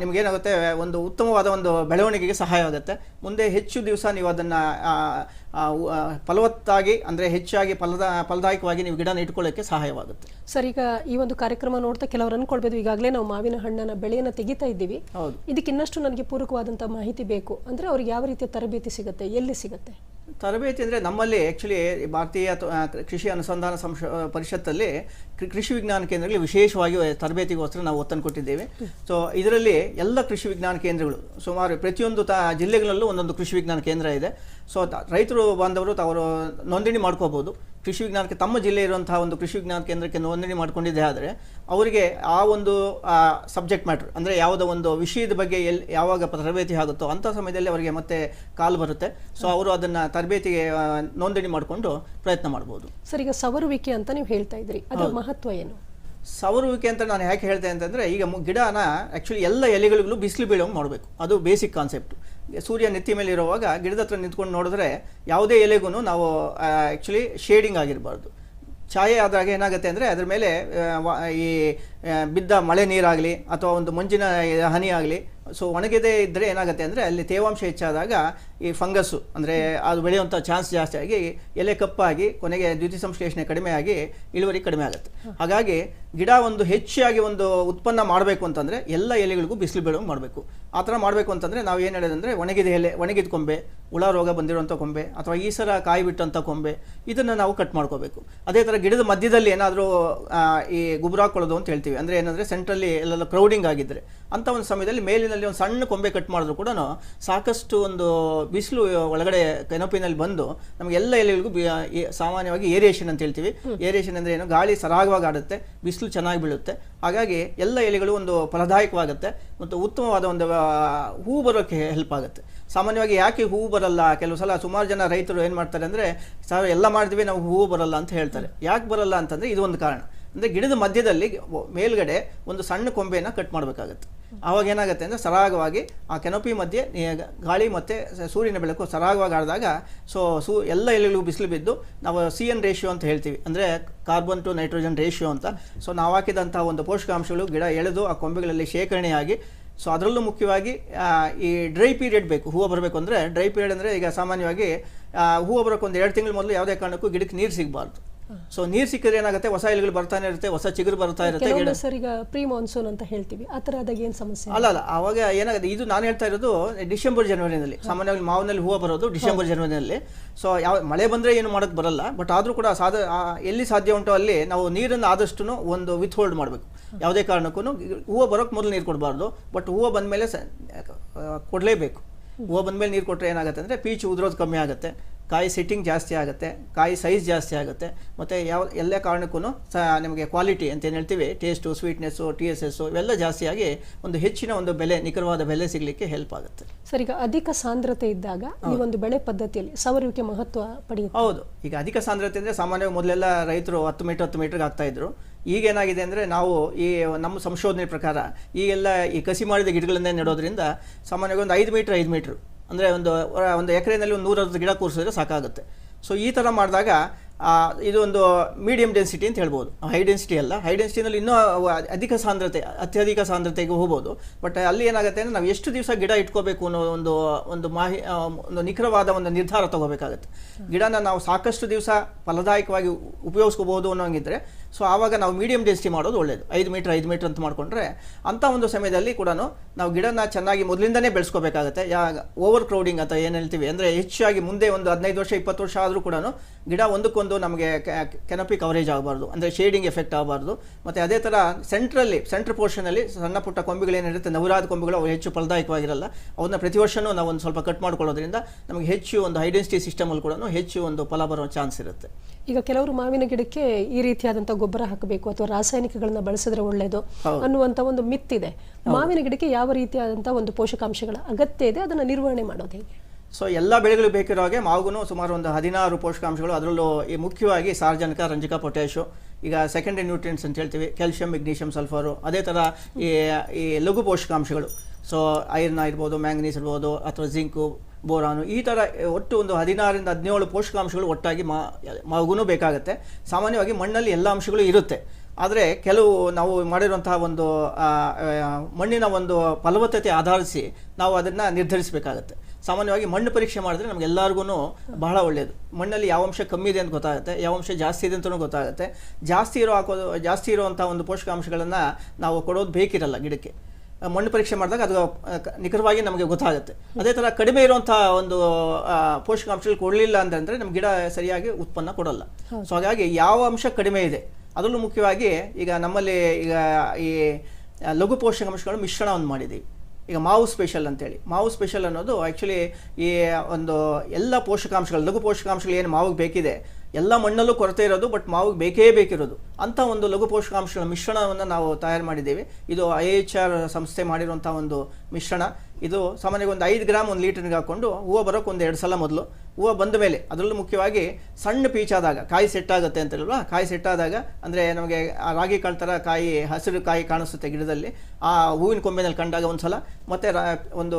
ನಿಮಗೇನಾಗುತ್ತೆ ಒಂದು ಉತ್ತಮವಾದ ಒಂದು ಬೆಳವಣಿಗೆಗೆ ಸಹಾಯ ಆಗುತ್ತೆ. ಮುಂದೆ ಹೆಚ್ಚು ದಿವಸ ನೀವು ಅದನ್ನು ಫಲವತ್ತಾಗಿ ಅಂದರೆ ಹೆಚ್ಚಾಗಿ ಫಲದ ಫಲದಾಯಕವಾಗಿ ನೀವು ಗಿಡನ ಇಟ್ಕೊಳ್ಳೋಕ್ಕೆ ಸಹಾಯವಾಗುತ್ತೆ. ಸರ್ ಈಗ ಈ ಒಂದು ಕಾರ್ಯಕ್ರಮ ನೋಡ್ತಾ ಕೆಲವರು ಅನ್ಕೊಳ್ಬೋದು. ಈಗಾಗಲೇ ನಾವು ಮಾವಿನ ಹಣ್ಣನ್ನು ಬೆಳೆಯನ್ನು ತೆಗಿತಾ ಇದ್ದೀವಿ. ಹೌದು. ಇದಕ್ಕಿನ್ನಷ್ಟು ನನಗೆ ಪೂರಕವಾದಂಥ ಮಾಹಿತಿ ಬೇಕು. ಅಂದರೆ ಅವ್ರಿಗೆ ಯಾವ ರೀತಿಯ ತರಬೇತಿ ಸಿಗುತ್ತೆ? ಎಲ್ಲಿ ಸಿಗುತ್ತೆ? ತರಬೇತಿ ಅಂದರೆ ನಮ್ಮಲ್ಲಿ ಆ್ಯಕ್ಚುಲಿ ಭಾರತೀಯ ಕೃಷಿ ಅನುಸಂಧಾನ ಸಂಶ ಪರಿಷತ್ತಲ್ಲಿ ಕೃಷಿ ವಿಜ್ಞಾನ ಕೇಂದ್ರಗಳಲ್ಲಿ ವಿಶೇಷವಾಗಿ ತರಬೇತಿಗೋಸ್ಕರ ನಾವು ಒತ್ತನ್ನು ಕೊಟ್ಟಿದ್ದೇವೆ. ಸೊ ಇದರಲ್ಲಿ ಎಲ್ಲ ಕೃಷಿ ವಿಜ್ಞಾನ ಕೇಂದ್ರಗಳು ಸುಮಾರು ಪ್ರತಿಯೊಂದು ತ ಜಿಲ್ಲೆಗಳಲ್ಲೂ ಒಂದೊಂದು ಕೃಷಿ ವಿಜ್ಞಾನ ಕೇಂದ್ರ ಇದೆ. ಸೊ ರೈತರು ಬಾಂಧವರು ಅವರು ನೋಂದಣಿ ಮಾಡ್ಕೋಬೋದು. ಕೃಷಿ ವಿಜ್ಞಾನಕ್ಕೆ ತಮ್ಮ ಜಿಲ್ಲೆ ಇರುವಂತಹ ಒಂದು ಕೃಷಿ ವಿಜ್ಞಾನ ಕೇಂದ್ರಕ್ಕೆ ನೋಂದಣಿ ಮಾಡ್ಕೊಂಡಿದ್ದೆ ಆದರೆ ಅವರಿಗೆ ಆ ಒಂದು ಸಬ್ಜೆಕ್ಟ್ ಮ್ಯಾಟ್ರ್ ಅಂದರೆ ಯಾವುದೋ ಒಂದು ವಿಷಯದ ಬಗ್ಗೆ ಎಲ್ಲಿ ಯಾವಾಗ ತರಬೇತಿ ಆಗುತ್ತೋ ಅಂಥ ಸಮಯದಲ್ಲಿ ಅವರಿಗೆ ಮತ್ತೆ ಕಾಲ್ ಬರುತ್ತೆ. ಸೊ ಅವರು ಅದನ್ನು ತರಬೇತಿಗೆ ನೋಂದಣಿ ಮಾಡಿಕೊಂಡು ಪ್ರಯತ್ನ ಮಾಡ್ಬೋದು. ಸರ್ ಈಗ ಸವರುವಿಕೆ ಅಂತ ನೀವು ಹೇಳ್ತಾ ಇದ್ರಿ. ಅದರ ಮಹತ್ವ ಏನು? ಸವರುವಿಕೆ ಅಂತ ನಾನು ಯಾಕೆ ಹೇಳ್ತೇನೆ ಅಂತಂದರೆ ಈಗ ಗಿಡನ ಆ್ಯಕ್ಚುಲಿ ಎಲ್ಲ ಎಲೆಗಳಿಗೂ ಬಿಸಿಲು ಬೀಳೋಂಗೆ ಮಾಡಬೇಕು. ಅದು ಬೇಸಿಕ್ ಕಾನ್ಸೆಪ್ಟ್ ಸೂರ್ಯ ನೆತ್ತಿ ಮೇಲೆ ಇರುವಾಗ ಗಿಡದ ಹತ್ರ ನಿಂತ್ಕೊಂಡು ನೋಡಿದ್ರೆ ಯಾವುದೇ ಎಲೆಗೂ ನಾವು ಆ್ಯಕ್ಚುಲಿ ಶೇಡಿಂಗ್ ಆಗಿರಬಾರ್ದು. ಛಾಯೆ ಆದಾಗ ಏನಾಗುತ್ತೆ ಅಂದರೆ ಅದ್ರ ಮೇಲೆ ಈ ಬಿದ್ದ ಮಳೆ ನೀರಾಗಲಿ ಅಥವಾ ಒಂದು ಮಂಜಿನ ಹನಿ ಆಗಲಿ ಸೊ ಒಣಗದೇ ಇದ್ದರೆ ಏನಾಗುತ್ತೆ ಅಂದರೆ ಅಲ್ಲಿ ತೇವಾಂಶ ಹೆಚ್ಚಾದಾಗ ಈ ಫಂಗಸ್ಸು ಅಂದರೆ ಅದು ಬೆಳೆಯುವಂಥ ಚಾನ್ಸ್ ಜಾಸ್ತಿ ಆಗಿ ಎಲೆ ಕಪ್ಪಾಗಿ ಕೊನೆಗೆ ದ್ಯುತಿ ಸಂಶ್ಲೇಷಣೆ ಕಡಿಮೆ ಆಗಿ ಇಳುವರಿ ಕಡಿಮೆ ಆಗುತ್ತೆ. ಹಾಗಾಗಿ ಗಿಡ ಒಂದು ಹೆಚ್ಚಾಗಿ ಒಂದು ಉತ್ಪನ್ನ ಮಾಡಬೇಕು ಅಂತಂದರೆ ಎಲ್ಲ ಎಲೆಗಳಿಗೂ ಬಿಸಿಲು ಬೀಳೋಂಗೆ ಮಾಡಬೇಕು. ಆ ಥರ ಮಾಡಬೇಕು ಅಂತಂದರೆ ನಾವು ಏನು ಹೇಳೋದಂದರೆ ಒಣಗಿದ ಎಲೆ ಒಣಗಿದ ಕೊಂಬೆ ಹುಳ ರೋಗ ಬಂದಿರುವಂಥ ಕೊಂಬೆ ಅಥವಾ ಈ ಸರ ಕಾಯಿ ಬಿಟ್ಟಂಥ ಕೊಂಬೆ ಇದನ್ನು ನಾವು ಕಟ್ ಮಾಡ್ಕೋಬೇಕು. ಅದೇ ಥರ ಗಿಡದ ಮಧ್ಯದಲ್ಲಿ ಏನಾದರೂ ಈ ಗೊಬ್ಬರ ಹಾಕೊಳ್ಳೋದು ಅಂತ ಹೇಳ್ತೀವಿ. ಅಂದರೆ ಏನಂದರೆ ಸೆಂಟ್ರಲ್ಲಿ ಎಲ್ಲೆಲ್ಲ ಕ್ರೌಡಿಂಗ್ ಆಗಿದ್ದರೆ ಅಂಥ ಒಂದು ಸಮಯದಲ್ಲಿ ಮೇಲಿನಲ್ಲಿ ಒಂದು ಸಣ್ಣ ಕೊಂಬೆ ಕಟ್ ಮಾಡಿದ್ರು ಕೂಡ ಸಾಕಷ್ಟು ಒಂದು ಬಿಸಿಲು ಒಳಗಡೆ ಕೆನಪಿನಲ್ಲಿ ಬಂದು ನಮಗೆ ಎಲ್ಲ ಎಲೆಗಳಿಗೂ ಸಾಮಾನ್ಯವಾಗಿ ಏರಿಯೇಷನ್ ಅಂತ ಹೇಳ್ತೀವಿ. ಏರಿಯೇಷನ್ ಅಂದರೆ ಏನು? ಗಾಳಿ ಸರಾಗವಾಗಿ ಆಡುತ್ತೆ, ಬಿಸಿಲು ಚೆನ್ನಾಗಿ ಬೀಳುತ್ತೆ. ಹಾಗಾಗಿ ಎಲ್ಲ ಎಲೆಗಳು ಒಂದು ಫಲದಾಯಕವಾಗುತ್ತೆ ಮತ್ತು ಉತ್ತಮವಾದ ಒಂದು ಹೂ ಬರೋಕ್ಕೆ ಹೆಲ್ಪ್ ಆಗುತ್ತೆ. ಸಾಮಾನ್ಯವಾಗಿ ಯಾಕೆ ಹೂವು ಬರಲ್ಲ? ಕೆಲವು ಸಲ ಸುಮಾರು ಜನ ರೈತರು ಏನು ಮಾಡ್ತಾರೆ ಅಂದರೆ, ಸರ್, ಎಲ್ಲ ಮಾಡಿದ್ವಿ, ನಾವು ಹೂವು ಬರಲ್ಲ ಅಂತ ಹೇಳ್ತಾರೆ. ಯಾಕೆ ಬರಲ್ಲ ಅಂತಂದರೆ ಇದು ಒಂದು ಕಾರಣ. ಅಂದರೆ ಗಿಡದ ಮಧ್ಯದಲ್ಲಿ ಮೇಲ್ಗಡೆ ಒಂದು ಸಣ್ಣ ಕೊಂಬೆಯನ್ನು ಕಟ್ ಮಾಡಬೇಕಾಗತ್ತೆ. ಆವಾಗ ಏನಾಗುತ್ತೆ ಅಂದರೆ ಸರಾಗವಾಗಿ ಆ ಕೆನಪಿ ಮಧ್ಯೆ ಗಾಳಿ ಮತ್ತು ಸೂರ್ಯನ ಬೆಳಕು ಸರಾಗವಾಗಿ ಆಡಿದಾಗ ಸೊ, ಸೂ, ಎಲ್ಲ ಎಲೆಗಳಿಗೂ ಬಿಸಿಲು ಬಿದ್ದು ನಾವು ಸಿ ಎನ್ ರೇಷಿಯೋ ಅಂತ ಹೇಳ್ತೀವಿ. ಅಂದರೆ ಕಾರ್ಬನ್ ಟು ನೈಟ್ರೋಜನ್ ರೇಷಿಯೋ ಅಂತ. ಸೊ, ನಾವು ಹಾಕಿದಂಥ ಒಂದು ಪೋಷಕಾಂಶಗಳು ಗಿಡ ಎಳೆದು ಆ ಕೊಂಬೆಗಳಲ್ಲಿ ಶೇಖರಣೆಯಾಗಿ ಸೊ, ಅದರಲ್ಲೂ ಮುಖ್ಯವಾಗಿ ಈ ಡ್ರೈ ಪೀರಿಯಡ್ ಬೇಕು, ಹೂವು ಬರಬೇಕು ಅಂದರೆ ಡ್ರೈ ಪೀರಿಯಡ್ ಅಂದರೆ ಈಗ ಸಾಮಾನ್ಯವಾಗಿ ಹೂವು ಬರೋಕ್ಕೊಂದು ಎರಡು ತಿಂಗಳ ಮೊದಲು ಯಾವುದೇ ಕಾರಣಕ್ಕೂ ಗಿಡಕ್ಕೆ ನೀರು ಸಿಗಬಾರ್ದು. ಸೊ ನೀರು ಸಿಕ್ಕಿದ್ರೆ ಏನಾಗುತ್ತೆ? ಹೊಸ ಎಲೆಗಳು ಬರ್ತಾನೆ ಇರುತ್ತೆ ಹೊಸ ಚಿಗುರು ಬರ್ತಾ ಇರುತ್ತೆ ಸರ್ ಈಗ ಪ್ರೀ ಮಾನ್ಸೂನ್ ಅಂತ ಹೇಳ್ತೀವಿ. ಆ ಥರ ಆದಾಗ ಏನು ಸಮಸ್ಯೆ? ಅಲ್ಲ ಅಲ್ಲ ಅವಾಗ ಏನಾಗುತ್ತೆ? ಇದು ನಾನು ಹೇಳ್ತಾ ಇರೋದು ಡಿಸೆಂಬರ್ ಜನವರಿನಲ್ಲಿ ಸಾಮಾನ್ಯವಾಗಿ ಮಾವಿನಲ್ಲಿ ಹೂವು ಬರೋದು ಡಿಸೆಂಬರ್ ಜನವರಿನಲ್ಲಿ ಸೊ ಯಾವ ಮಳೆ ಬಂದರೆ ಏನು ಮಾಡೋಕ್ಕೆ ಬರಲ್ಲ. ಬಟ್ ಆದರೂ ಕೂಡ ಸಾಧ ಎಲ್ಲಿ ಸಾಧ್ಯ ಉಂಟು ಅಲ್ಲಿ ನಾವು ನೀರನ್ನು ಆದಷ್ಟು ಒಂದು ವಿತ್ ಹೋಲ್ಡ್ ಮಾಡಬೇಕು. ಯಾವುದೇ ಕಾರಣಕ್ಕೂ ಹೂವು ಬರೋಕ್ಕೆ ಮೊದಲು ನೀರು ಕೊಡಬಾರ್ದು. ಬಟ್ ಹೂವು ಬಂದಮೇಲೆ ಕೊಡಲೇಬೇಕು. ಹೂವು ಬಂದಮೇಲೆ ನೀರು ಕೊಟ್ಟರೆ ಏನಾಗುತ್ತೆ ಅಂದರೆ ಪೀಚ್ ಉದುರೋದು ಕಮ್ಮಿ ಆಗುತ್ತೆ. ಕಾಯಿ ಸಿಟ್ಟಿಂಗ್ ಜಾಸ್ತಿ ಆಗುತ್ತೆ ಕಾಯಿ ಸೈಜ್ ಜಾಸ್ತಿ ಆಗುತ್ತೆ ಮತ್ತು ಯಾವ ಎಲ್ಲ ಕಾರಣಕ್ಕೂ ಸ ನಿಮಗೆ ಕ್ವಾಲಿಟಿ ಅಂತ ಏನು ಹೇಳ್ತೀವಿ taste sweetness T S S ಇವೆಲ್ಲ ಜಾಸ್ತಿಯಾಗಿ ಒಂದು ಹೆಚ್ಚಿನ ಒಂದು ಬೆಲೆ ನಿಖರವಾದ ಬೆಲೆ ಸಿಗಲಿಕ್ಕೆ ಹೆಲ್ಪ್ ಆಗುತ್ತೆ. ಸರ್ ಈಗ ಅಧಿಕ ಸಾಂದ್ರತೆ ಇದ್ದಾಗ ಈ ಒಂದು ಬೆಳೆ ಪದ್ಧತಿಯಲ್ಲಿ ಸವರುವಿಕೆ ಮಹತ್ವ ಪಡೆಯುತ್ತೆ? ಹೌದು. ಈಗ ಅಧಿಕ ಸಾಂದ್ರತೆ ಅಂದರೆ ಸಾಮಾನ್ಯವಾಗಿ ಮೊದಲೆಲ್ಲ ರೈತರು ಹತ್ತು ಮೀಟರ್ ಹತ್ತು ಮೀಟರ್ಗೆ ಆಗ್ತಾ ಇದ್ರು. ಈಗ ಏನಾಗಿದೆ ಅಂದರೆ ನಾವು ಈ ನಮ್ಮ ಸಂಶೋಧನೆ ಪ್ರಕಾರ ಈಗೆಲ್ಲ ಈ ಕಸಿ ಮಾಡಿದ ಗಿಡಗಳನ್ನೇ ನೆಡೋದ್ರಿಂದ ಸಾಮಾನ್ಯವಾಗಿ ಒಂದು ಐದು ಮೀಟ್ರ್ ಐದು ಮೀಟ್ರ್ ಅಂದರೆ ಒಂದು ಒಂದು ಎಕರೆನಲ್ಲಿ ಒಂದು ನೂರಾರು ಗಿಡ ಕೂರಿಸಿದ್ರೆ ಸಾಕಾಗುತ್ತೆ. ಸೊ ಈ ಥರ ಮಾಡಿದಾಗ ಇದು ಒಂದು ಮೀಡಿಯಂ ಡೆನ್ಸಿಟಿ ಅಂತ ಹೇಳ್ಬೋದು. ಹೈ ಡೆನ್ಸಿಟಿ ಅಲ್ಲ. ಹೈ ಡೆನ್ಸಿಟಿನಲ್ಲಿ ಇನ್ನೂ ಅಧಿಕ ಸಾಂದ್ರತೆ, ಅತ್ಯಧಿಕ ಸಾಂದ್ರತೆಗೆ ಹೋಗ್ಬೋದು. ಬಟ್ ಅಲ್ಲಿ ಏನಾಗುತ್ತೆ ಅಂದರೆ ನಾವು ಎಷ್ಟು ದಿವಸ ಗಿಡ ಇಟ್ಕೋಬೇಕು ಅನ್ನೋ ಒಂದು ಒಂದು ಮಾಹಿ ಒಂದು ನಿಖರವಾದ ಒಂದು ನಿರ್ಧಾರ ತಗೋಬೇಕಾಗುತ್ತೆ. ಗಿಡನ ನಾವು ಸಾಕಷ್ಟು ದಿವಸ ಫಲದಾಯಕವಾಗಿ ಉಪಯೋಗಿಸ್ಕೋಬಹುದು ಅನ್ನೋಂಗಿದ್ರೆ ಸೊ ಆವಾಗ ನಾವು ಮೀಡಿಯಂ ಡೆನ್ಸಿಟಿ ಮಾಡೋದು ಒಳ್ಳೆಯದು ಐದು ಮೀಟರ್ ಐದು ಮೀಟರ್ ಅಂತ ಮಾಡಿಕೊಂಡ್ರೆ ಅಂಥ ಒಂದು ಸಮಯದಲ್ಲಿ ಕೂಡ ನಾವು ಗಿಡನ ಚೆನ್ನಾಗಿ ಮೊದಲಿಂದನೇ ಬೆಳೆಸ್ಕೋಬೇಕಾಗತ್ತೆ. ಯಾ ಓವರ್ ಕ್ರೌಡಿಂಗ್ ಅಂತ ಏನು ಹೇಳ್ತೀವಿ ಅಂದರೆ ಹೆಚ್ಚಾಗಿ ಮುಂದೆ ಒಂದು ಹದಿನೈದು ವರ್ಷ, ಇಪ್ಪತ್ತು ವರ್ಷ ಆದರೂ ಕೂಡ ಗಿಡ ಒಂದಕ್ಕೊಂದು ನಮಗೆ ಕೆನಪಿ ಕವರೇಜ್ ಆಗಬಾರ್ದು. ಅಂದರೆ ಶೇಡಿಂಗ್ ಎಫೆಕ್ಟ್ ಆಗಬಾರ್ದು. ಮತ್ತು ಅದೇ ಥರ ಸೆಂಟ್ರಲ್ಲಿ ಸೆಂಟ್ರ್ ಪೋರ್ಷನಲ್ಲಿ ಸಣ್ಣ ಪುಟ್ಟ ಕೊಂಬೆಗಳು ಏನಿರುತ್ತೆ, ನವರಾದ ಕೊಂಬೆಗಳು ಅವು ಹೆಚ್ಚು ಫಲದಾಯಕವಾಗಿರಲ್ಲ, ಅವನ್ನ ಪ್ರತಿ ವರ್ಷವೂ ನಾವು ಒಂದು ಸ್ವಲ್ಪ ಕಟ್ ಮಾಡ್ಕೊಳ್ಳೋದ್ರಿಂದ ನಮಗೆ ಹೆಚ್ಚು ಒಂದು ಐಡೆನ್ಸಿಟಿ ಸಿಸ್ಟಮಲ್ಲಿ ಕೂಡ ಹೆಚ್ಚು ಒಂದು ಫಲ ಬರೋ ಚಾನ್ಸ್ ಇರುತ್ತೆ. ಈಗ ಕೆಲವರು ಮಾವಿನ ಗಿಡಕ್ಕೆ ಈ ರೀತಿಯಾದಂಥ ಗೊಬ್ಬರ ಹಾಕಬೇಕು ಅಥವಾ ರಾಸಾಯನಿಕಗಳನ್ನ ಬಳಸಿದ್ರೆ ಒಳ್ಳೆಯದು ಅನ್ನುವಂತ ಒಂದು ಮಿತ್ತಿದೆ. ಮಾವಿನ ಗಿಡಕ್ಕೆ ಯಾವ ರೀತಿಯಾದಂಥ ಒಂದು ಪೋಷಕಾಂಶಗಳ ಅಗತ್ಯ ಇದೆ ಅದನ್ನು ನಿರ್ವಹಣೆ ಮಾಡೋದು ಹೇಗೆ? ಸೊ ಎಲ್ಲ ಬೆಳೆಗಳು ಬೇಕಿರೋ ಹಾಗೆ ಮಾವುಗೂ ಸುಮಾರು ಒಂದು ಹದಿನಾರು ಪೋಷಕಾಂಶಗಳು ಅದರಲ್ಲೂ ಈ ಮುಖ್ಯವಾಗಿ ಸಾರ್ವಜನಿಕ ರಂಜಕ ಪೊಟ್ಯಾಶು ಈಗ ಸೆಕೆಂಡರಿ ನ್ಯೂಟ್ರಿಯೆಂಟ್ಸ್ ಅಂತ ಹೇಳ್ತೀವಿ ಕ್ಯಾಲ್ಶಿಯಂ ಮೆಗ್ನೀಷಿಯಂ ಸಲ್ಫರು ಅದೇ ಥರ ಈ ಈ ಲಘು ಪೋಷಕಾಂಶಗಳು. ಸೊ ಐರನ್ ಇರ್ಬೋದು ಮ್ಯಾಂಗನೀಸ್ ಇರ್ಬೋದು ಅಥವಾ ಜಿಂಕು ಬೋರಾನು. ಈ ಥರ ಒಟ್ಟು ಒಂದು ಹದಿನಾರರಿಂದ ಹದಿನೇಳು ಪೋಷಕಾಂಶಗಳು ಒಟ್ಟಾಗಿ ಮಾ ಬೇಕಾಗುತ್ತೆ. ಸಾಮಾನ್ಯವಾಗಿ ಮಣ್ಣಲ್ಲಿ ಎಲ್ಲ ಅಂಶಗಳು ಇರುತ್ತೆ. ಆದರೆ ಕೆಲವು ನಾವು ಮಾಡಿರುವಂತಹ ಒಂದು ಮಣ್ಣಿನ ಒಂದು ಫಲವತ್ತತೆ ಆಧರಿಸಿ ನಾವು ಅದನ್ನು ನಿರ್ಧರಿಸಬೇಕಾಗತ್ತೆ. ಸಾಮಾನ್ಯವಾಗಿ ಮಣ್ಣು ಪರೀಕ್ಷೆ ಮಾಡಿದ್ರೆ ನಮ್ಗೆ ಎಲ್ಲರಿಗೂ ಬಹಳ ಒಳ್ಳೆಯದು ಮಣ್ಣಲ್ಲಿ ಯಾವ ಅಂಶ ಕಮ್ಮಿ ಇದೆ ಅಂತ ಗೊತ್ತಾಗುತ್ತೆ, ಯಾವ ಅಂಶ ಜಾಸ್ತಿ ಇದೆ ಅಂತಲೂ ಗೊತ್ತಾಗುತ್ತೆ. ಜಾಸ್ತಿ ಇರೋ ಹಾಕೋದು ಜಾಸ್ತಿ ಇರುವಂಥ ಒಂದು ಪೋಷಕಾಂಶಗಳನ್ನು ನಾವು ಕೊಡೋದು ಬೇಕಿರಲ್ಲ ಗಿಡಕ್ಕೆ. ಮಣ್ಣು ಪರೀಕ್ಷೆ ಮಾಡಿದಾಗ ಅದು ನಿಖರವಾಗಿ ನಮಗೆ ಗೊತ್ತಾಗುತ್ತೆ. ಅದೇ ಥರ ಕಡಿಮೆ ಇರುವಂಥ ಒಂದು ಪೋಷಕಾಂಶಗಳು ಕೊಡಲಿಲ್ಲ ಅಂತಂದರೆ ನಮ್ಮ ಗಿಡ ಸರಿಯಾಗಿ ಉತ್ಪನ್ನ ಕೊಡಲ್ಲ. ಸೊ ಹಾಗಾಗಿ ಯಾವ ಅಂಶ ಕಡಿಮೆ ಇದೆ ಅದರಲ್ಲೂ ಮುಖ್ಯವಾಗಿ ಈಗ ನಮ್ಮಲ್ಲಿ ಈಗ ಈ ಲಘು ಪೋಷಕಾಂಶಗಳು ಮಿಶ್ರಣವನ್ನು ಮಾಡಿದ್ದೀವಿ. ಈಗ ಮಾವು ಸ್ಪೆಷಲ್ ಅಂತೇಳಿ. ಮಾವು ಸ್ಪೆಷಲ್ ಅನ್ನೋದು ಆ್ಯಕ್ಚುಲಿ ಈ ಒಂದು ಎಲ್ಲ ಪೋಷಕಾಂಶಗಳು ಲಘು ಪೋಷಕಾಂಶಗಳು ಏನು ಮಾವಿಗೆ ಬೇಕಿದೆ ಎಲ್ಲ ಮಣ್ಣಲ್ಲೂ ಕೊರತೆ ಇರೋದು ಬಟ್ ಮಾವಿಗೆ ಬೇಕೇ ಬೇಕಿರೋದು. ಅಂಥ ಒಂದು ಲಘು ಪೋಷಕಾಂಶಗಳ ಮಿಶ್ರಣವನ್ನು ನಾವು ತಯಾರು ಮಾಡಿದ್ದೇವೆ. ಇದು ಐ ಎಚ್ ಆರ್ ಸಂಸ್ಥೆ ಮಾಡಿರುವಂಥ ಒಂದು ಮಿಶ್ರಣ. ಇದು ಸಾಮಾನ್ಯವಾಗಿ ಒಂದು ಐದು ಗ್ರಾಮ್ ಒಂದು ಲೀಟರ್ಗೆ ಹಾಕ್ಕೊಂಡು ಹೂವು ಬರೋಕ್ಕೆ ಒಂದು ಎರಡು ಸಲ ಮೊದಲು. ಹೂವು ಬಂದ ಮೇಲೆ ಅದರಲ್ಲೂ ಮುಖ್ಯವಾಗಿ ಸಣ್ಣ ಪೀಚಾದಾಗ ಕಾಯಿ ಸೆಟ್ಟಾಗುತ್ತೆ ಅಂತ ಹೇಳಲ್ವಾ? ಕಾಯಿ ಸೆಟ್ಟಾದಾಗ ಅಂದರೆ ನಮಗೆ ರಾಗಿ ಕಾಳು ಥರ ಕಾಯಿ, ಹಸಿರು ಕಾಯಿ ಕಾಣಿಸುತ್ತೆ ಗಿಡದಲ್ಲಿ. ಆ ಹೂವಿನ ಕೊಂಬೆನಲ್ಲಿ ಕಂಡಾಗ ಒಂದು ಸಲ ಮತ್ತು ರಾ ಒಂದು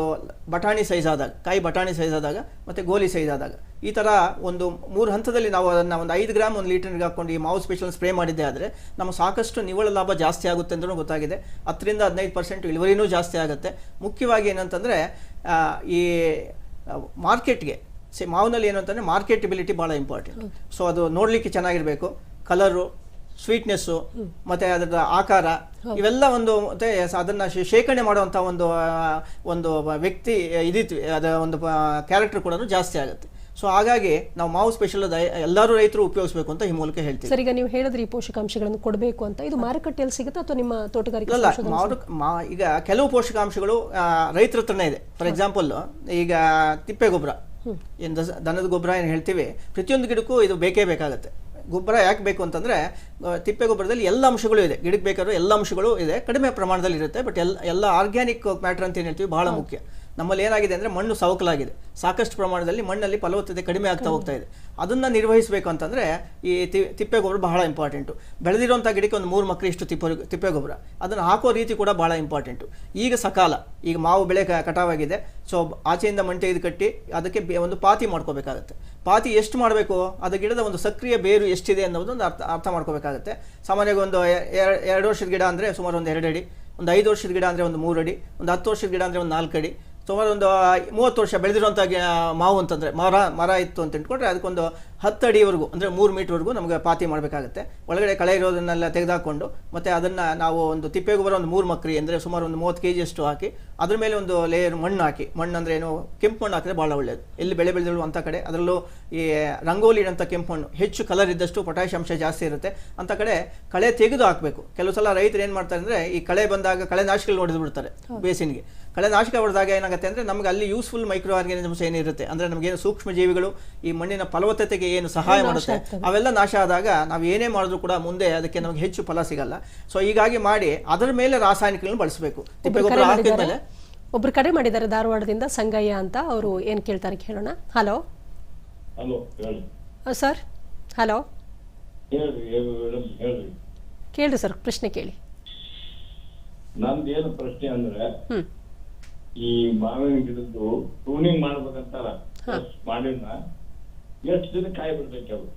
ಬಟಾಣಿ ಸೈಜ್ ಆದಾಗ ಕಾಯಿ ಬಟಾಣಿ ಸೈಜ್ ಆದಾಗ ಮತ್ತು ಗೋಲಿ ಸೈಜ್ ಆದಾಗ. ಈ ಥರ ಒಂದು ಮೂರು ಹಂತದಲ್ಲಿ ನಾವು ಅದನ್ನು ಒಂದು ಐದು ಗ್ರಾಮ್ ಒಂದು ಲೀಟರ್ಗೆ ಹಾಕ್ಕೊಂಡು ಈ ಮಾವು ಸ್ಪೆಷಲ್ ಸ್ಪ್ರೇ ಮಾಡಿದ್ದೆ ಆದರೆ ನಮ್ಮ ಸಾಕಷ್ಟು ನಿವ್ವಳ ಲಾಭ ಜಾಸ್ತಿ ಆಗುತ್ತೆ ಅಂತಲೂ ಗೊತ್ತಾಗಿದೆ. ಹತ್ತರಿಂದ ಹದಿನೈದು ಪರ್ಸೆಂಟ್ ಇಳುವರಿನೂ ಜಾಸ್ತಿ ಆಗುತ್ತೆ. ಮುಖ್ಯವಾಗಿ ಏನಂತಂದರೆ ಈ ಮಾರ್ಕೆಟ್ಗೆ ಸಿ ಮಾವಿನಲ್ಲಿ ಏನು ಅಂತಂದರೆ ಮಾರ್ಕೆಟಬಿಲಿಟಿ ಭಾಳ ಇಂಪಾರ್ಟೆಂಟ್ ಸೊ ಅದು ನೋಡಲಿಕ್ಕೆ ಚೆನ್ನಾಗಿರಬೇಕು. ಕಲರು ಸ್ವೀಟ್ನೆಸ್ಸು ಮತ್ತೆ ಅದರ ಆಕಾರ ಇವೆಲ್ಲ ಒಂದು ಮತ್ತೆ ಅದನ್ನ ಶೇಖರಣೆ ಮಾಡುವಂಥ ಒಂದು ಒಂದು ವ್ಯಕ್ತಿ ಇದಿತ್ತು ಅದರ ಒಂದು ಕ್ಯಾರೆಕ್ಟರ್ ಕೂಡ ಜಾಸ್ತಿ ಆಗುತ್ತೆ. ಸೊ ಹಾಗಾಗಿ ನಾವು ಮಾವು ಸ್ಪೆಷಲ್ ಎಲ್ಲರೂ ರೈತರು ಉಪಯೋಗಿಸಬೇಕು ಅಂತ ಈ ಮೂಲಕ ಹೇಳ್ತೀವಿ ಸರ್ ಈಗ ನೀವು ಹೇಳಿದ್ರಿ ಈ ಪೋಷಕಾಂಶಗಳನ್ನು ಕೊಡಬೇಕು ಅಂತ. ಇದು ಮಾರುಕಟ್ಟೆಯಲ್ಲಿ ಸಿಗುತ್ತಾ ಅಥವಾ ನಿಮ್ಮ ತೋಟಗಾರಿಕೆ ಅಲ್ಲ ಈಗ ಕೆಲವು ಪೋಷಕಾಂಶಗಳು ರೈತರ ಹತ್ರನೇ ಇದೆ. ಫಾರ್ ಎಕ್ಸಾಂಪಲ್ ಈಗ ತಿಪ್ಪೆ ಗೊಬ್ಬರ. ಏನು ದನದ ಗೊಬ್ಬರ ಏನು ಹೇಳ್ತೀವಿ ಪ್ರತಿಯೊಂದು ಗಿಡಕ್ಕೂ ಇದು ಬೇಕೇ ಬೇಕಾಗುತ್ತೆ. ಗೊಬ್ಬರ ಯಾಕೆ ಬೇಕು ಅಂತಂದರೆ ತಿಪ್ಪೆ ಗೊಬ್ಬರದಲ್ಲಿ ಎಲ್ಲ ಅಂಶಗಳು ಇದೆ. ಗಿಡಕ್ಕೆ ಬೇಕಾದ್ರೂ ಎಲ್ಲ ಅಂಶಗಳು ಇದೆ. ಕಡಿಮೆ ಪ್ರಮಾಣದಲ್ಲಿ ಇರುತ್ತೆ ಬಟ್ ಎಲ್ಲ ಎಲ್ಲ ಆರ್ಗ್ಯಾನಿಕ್ ಮ್ಯಾಟ್ರ್ ಅಂತ ಏನು ಹೇಳ್ತೀವಿ ಬಹಳ ಮುಖ್ಯ. ನಮ್ಮಲ್ಲಿ ಏನಾಗಿದೆ ಅಂದರೆ ಮಣ್ಣು ಸವಕಲಾಗಿದೆ. ಸಾಕಷ್ಟು ಪ್ರಮಾಣದಲ್ಲಿ ಮಣ್ಣಲ್ಲಿ ಫಲವತ್ತತೆ ಕಡಿಮೆ ಆಗ್ತಾ ಹೋಗ್ತಾ ಇದೆ. ಅದನ್ನು ನಿರ್ವಹಿಸಬೇಕು ಅಂತಂದರೆ ಈ ತಿ- ತಿಪ್ಪೆ ಗೊಬ್ಬರ ಬಹಳ ಇಂಪಾರ್ಟೆಂಟು ಬೆಳೆದಿರುವಂಥ ಗಿಡಕ್ಕೆ ಒಂದು ಮೂರು ಮಕ್ಕಳು ಇಷ್ಟು ತಿಪ್ಪೆ ತಿಪ್ಪೆ ಗೊಬ್ಬರ ಅದನ್ನು ಹಾಕೋ ರೀತಿ ಕೂಡ ಭಾಳ ಇಂಪಾರ್ಟೆಂಟು ಈಗ ಸಕಾಲ, ಈಗ ಮಾವು ಬೆಳೆ ಕಟಾವಾಗಿದೆ. ಸೊ ಆಚೆಯಿಂದ ಮಣ್ಣು ತೆಗೆದು ಕಟ್ಟಿ ಅದಕ್ಕೆ ಒಂದು ಪಾತಿ ಮಾಡ್ಕೋಬೇಕಾಗುತ್ತೆ. ಪಾತಿ ಎಷ್ಟು ಮಾಡಬೇಕು? ಅದು ಗಿಡದ ಒಂದು ಸಕ್ರಿಯ ಬೇರು ಎಷ್ಟಿದೆ ಅನ್ನೋದೊಂದು ಅರ್ಥ ಅರ್ಥ ಮಾಡ್ಕೋಬೇಕಾಗುತ್ತೆ. ಸಾಮಾನ್ಯವಾಗಿ ಒಂದು ಎರಡು ವರ್ಷದ ಗಿಡ ಅಂದರೆ ಸುಮಾರು ಒಂದು ಎರಡು ಅಡಿ, ಒಂದು ಐದು ವರ್ಷದ ಗಿಡ ಅಂದರೆ ಒಂದು ಮೂರು ಅಡಿ, ಒಂದು ಹತ್ತು ವರ್ಷದ ಗಿಡ ಅಂದರೆ ಒಂದು ನಾಲ್ಕು ಅಡಿ. ಸುಮಾರು ಒಂದು ಮೂವತ್ತು ವರ್ಷ ಬೆಳೆದಿರುವಂಥ ಮಾವು ಅಂತಂದರೆ ಮರ ಮರ ಇತ್ತು ಅಂತ ಇಟ್ಕೊಂಡ್ರೆ ಅದಕ್ಕೊಂದು ಹತ್ತು ಅಡಿವರೆಗೂ ಅಂದರೆ ಮೂರು ಮೀಟ್ರ್ವರೆಗೂ ನಮಗೆ ಪಾತಿ ಮಾಡಬೇಕಾಗುತ್ತೆ. ಒಳಗಡೆ ಕಳೆ ಇರೋದನ್ನೆಲ್ಲ ತೆಗೆದುಹಾಕೊಂಡು ಮತ್ತು ಅದನ್ನು ನಾವು ಒಂದು ತಿಪ್ಪೆ ಗೊಬ್ಬರ ಒಂದು ಮೂರು ಮಕ್ರಿ ಅಂದರೆ ಸುಮಾರು ಒಂದು ಮೂವತ್ತು ಕೆ ಜಿಯಷ್ಟು ಹಾಕಿ ಅದ್ರ ಮೇಲೆ ಒಂದು ಲೇಯರ್ ಮಣ್ಣು ಹಾಕಿ ಮಣ್ಣು ಅಂದರೆ ಏನು ಕೆಂಪು ಮಣ್ಣು ಹಾಕಿದ್ರೆ ಭಾಳ ಒಳ್ಳೆಯದು ಎಲ್ಲಿ ಬೆಳೆ ಬೆಳೆದಿರುವ ಅಂಥ ಕಡೆ ಅದರಲ್ಲೂ ಈ ರಂಗೋಲಿ ಇಡೋಂಥ ಕೆಂಪು ಮಣ್ಣು ಹೆಚ್ಚು ಕಲರ್ ಇದ್ದಷ್ಟು ಪೊಟ್ಯಾಷ್ ಅಂಶ ಜಾಸ್ತಿ ಇರುತ್ತೆ. ಅಂಥ ಕಡೆ ಕಳೆ ತೆಗೆದು ಹಾಕಬೇಕು. ಕೆಲವು ಸಲ ರೈತರು ಏನು ಮಾಡ್ತಾರೆ ಅಂದರೆ ಈ ಕಳೆ ಬಂದಾಗ ಕಳೆ ನಾಶಕಗಳು ಹೊಡೆದು ಬಿಡ್ತಾರೆ ಬೇಸಿನ್ಗೆ. ಕಳೆ ನಾಶಕ ಹೊಡೆದಾಗ ಏನಾಗುತ್ತೆ ಅಂದರೆ ನಮಗೆ ಅಲ್ಲಿ ಯೂಸ್ಫುಲ್ ಮೈಕ್ರೋ ಆರ್ಗ್ಯಾನಿಸಮ್ಸ್ ಏನಿರುತ್ತೆ ಅಂದರೆ ನಮಗೇನು ಸೂಕ್ಷ್ಮ ಜೀವಿಗಳು ಈ ಮಣ್ಣಿನ ಫಲವತ್ತತೆಗೆ ಏನು ಸಹಾಯ ಮಾಡುತ್ತೆ? ಅವೆಲ್ಲ ನಾಶ ಆದಾಗ ನಾವು ಏನೇ ಮಾಡಿದ್ರು ಕೂಡ ಮುಂದೆ ಅದಕ್ಕೆ ನಮಗೆ ಹೆಚ್ಚು ಫಲ ಸಿಗಲ್ಲ. ಸೊ ಹೀಗಾಗಿ ಮಾಡಿ ಅದರ ಮೇಲೆ ರಾಸಾಯನಿಕಗಳನ್ನು ಬಳಸಬೇಕು. ತಿಪ್ಪೆಗೊಬ್ಬರ ಒಬ್ರು ಕರೆ ಹಾಕಿದ ಮಾಡಿದ್ದಾರೆ. ಮೇಲೆ. ಒಬ್ರು ಕರೆ ಮಾಡಿದ್ದಾರೆ ಧಾರವಾಡದಿಂದ ಸಂಗಯ್ಯ ಅಂತ. ಅವರು ಏನು ಕೇಳ್ತಾರೆ ಕೇಳೋಣ. ಹಲೋ ಹಲೋ ಹೇಳಿ. ಸರ್ ಹಲೋ ಕೇಳಿ ಕೇಳ್ರಿ ಸರ್ ಪ್ರಶ್ನೆ ಕೇಳಿ. ನಮ್ದು ಏನು ಪ್ರಶ್ನೆ ಅಂದ್ರೆ ಹ್ಮ್. ಈ ಮಾವಿನ ಗಿಡದ್ದು ಪ್ರೂನಿಂಗ್ ಮಾಡ್ಬೇಕಂತಾರ. ಮಾಡಿದ್ನ ಎಷ್ಟು ದಿನ ಕಾಯಿ ಬಿಡ್ಬೇಕು ಅವು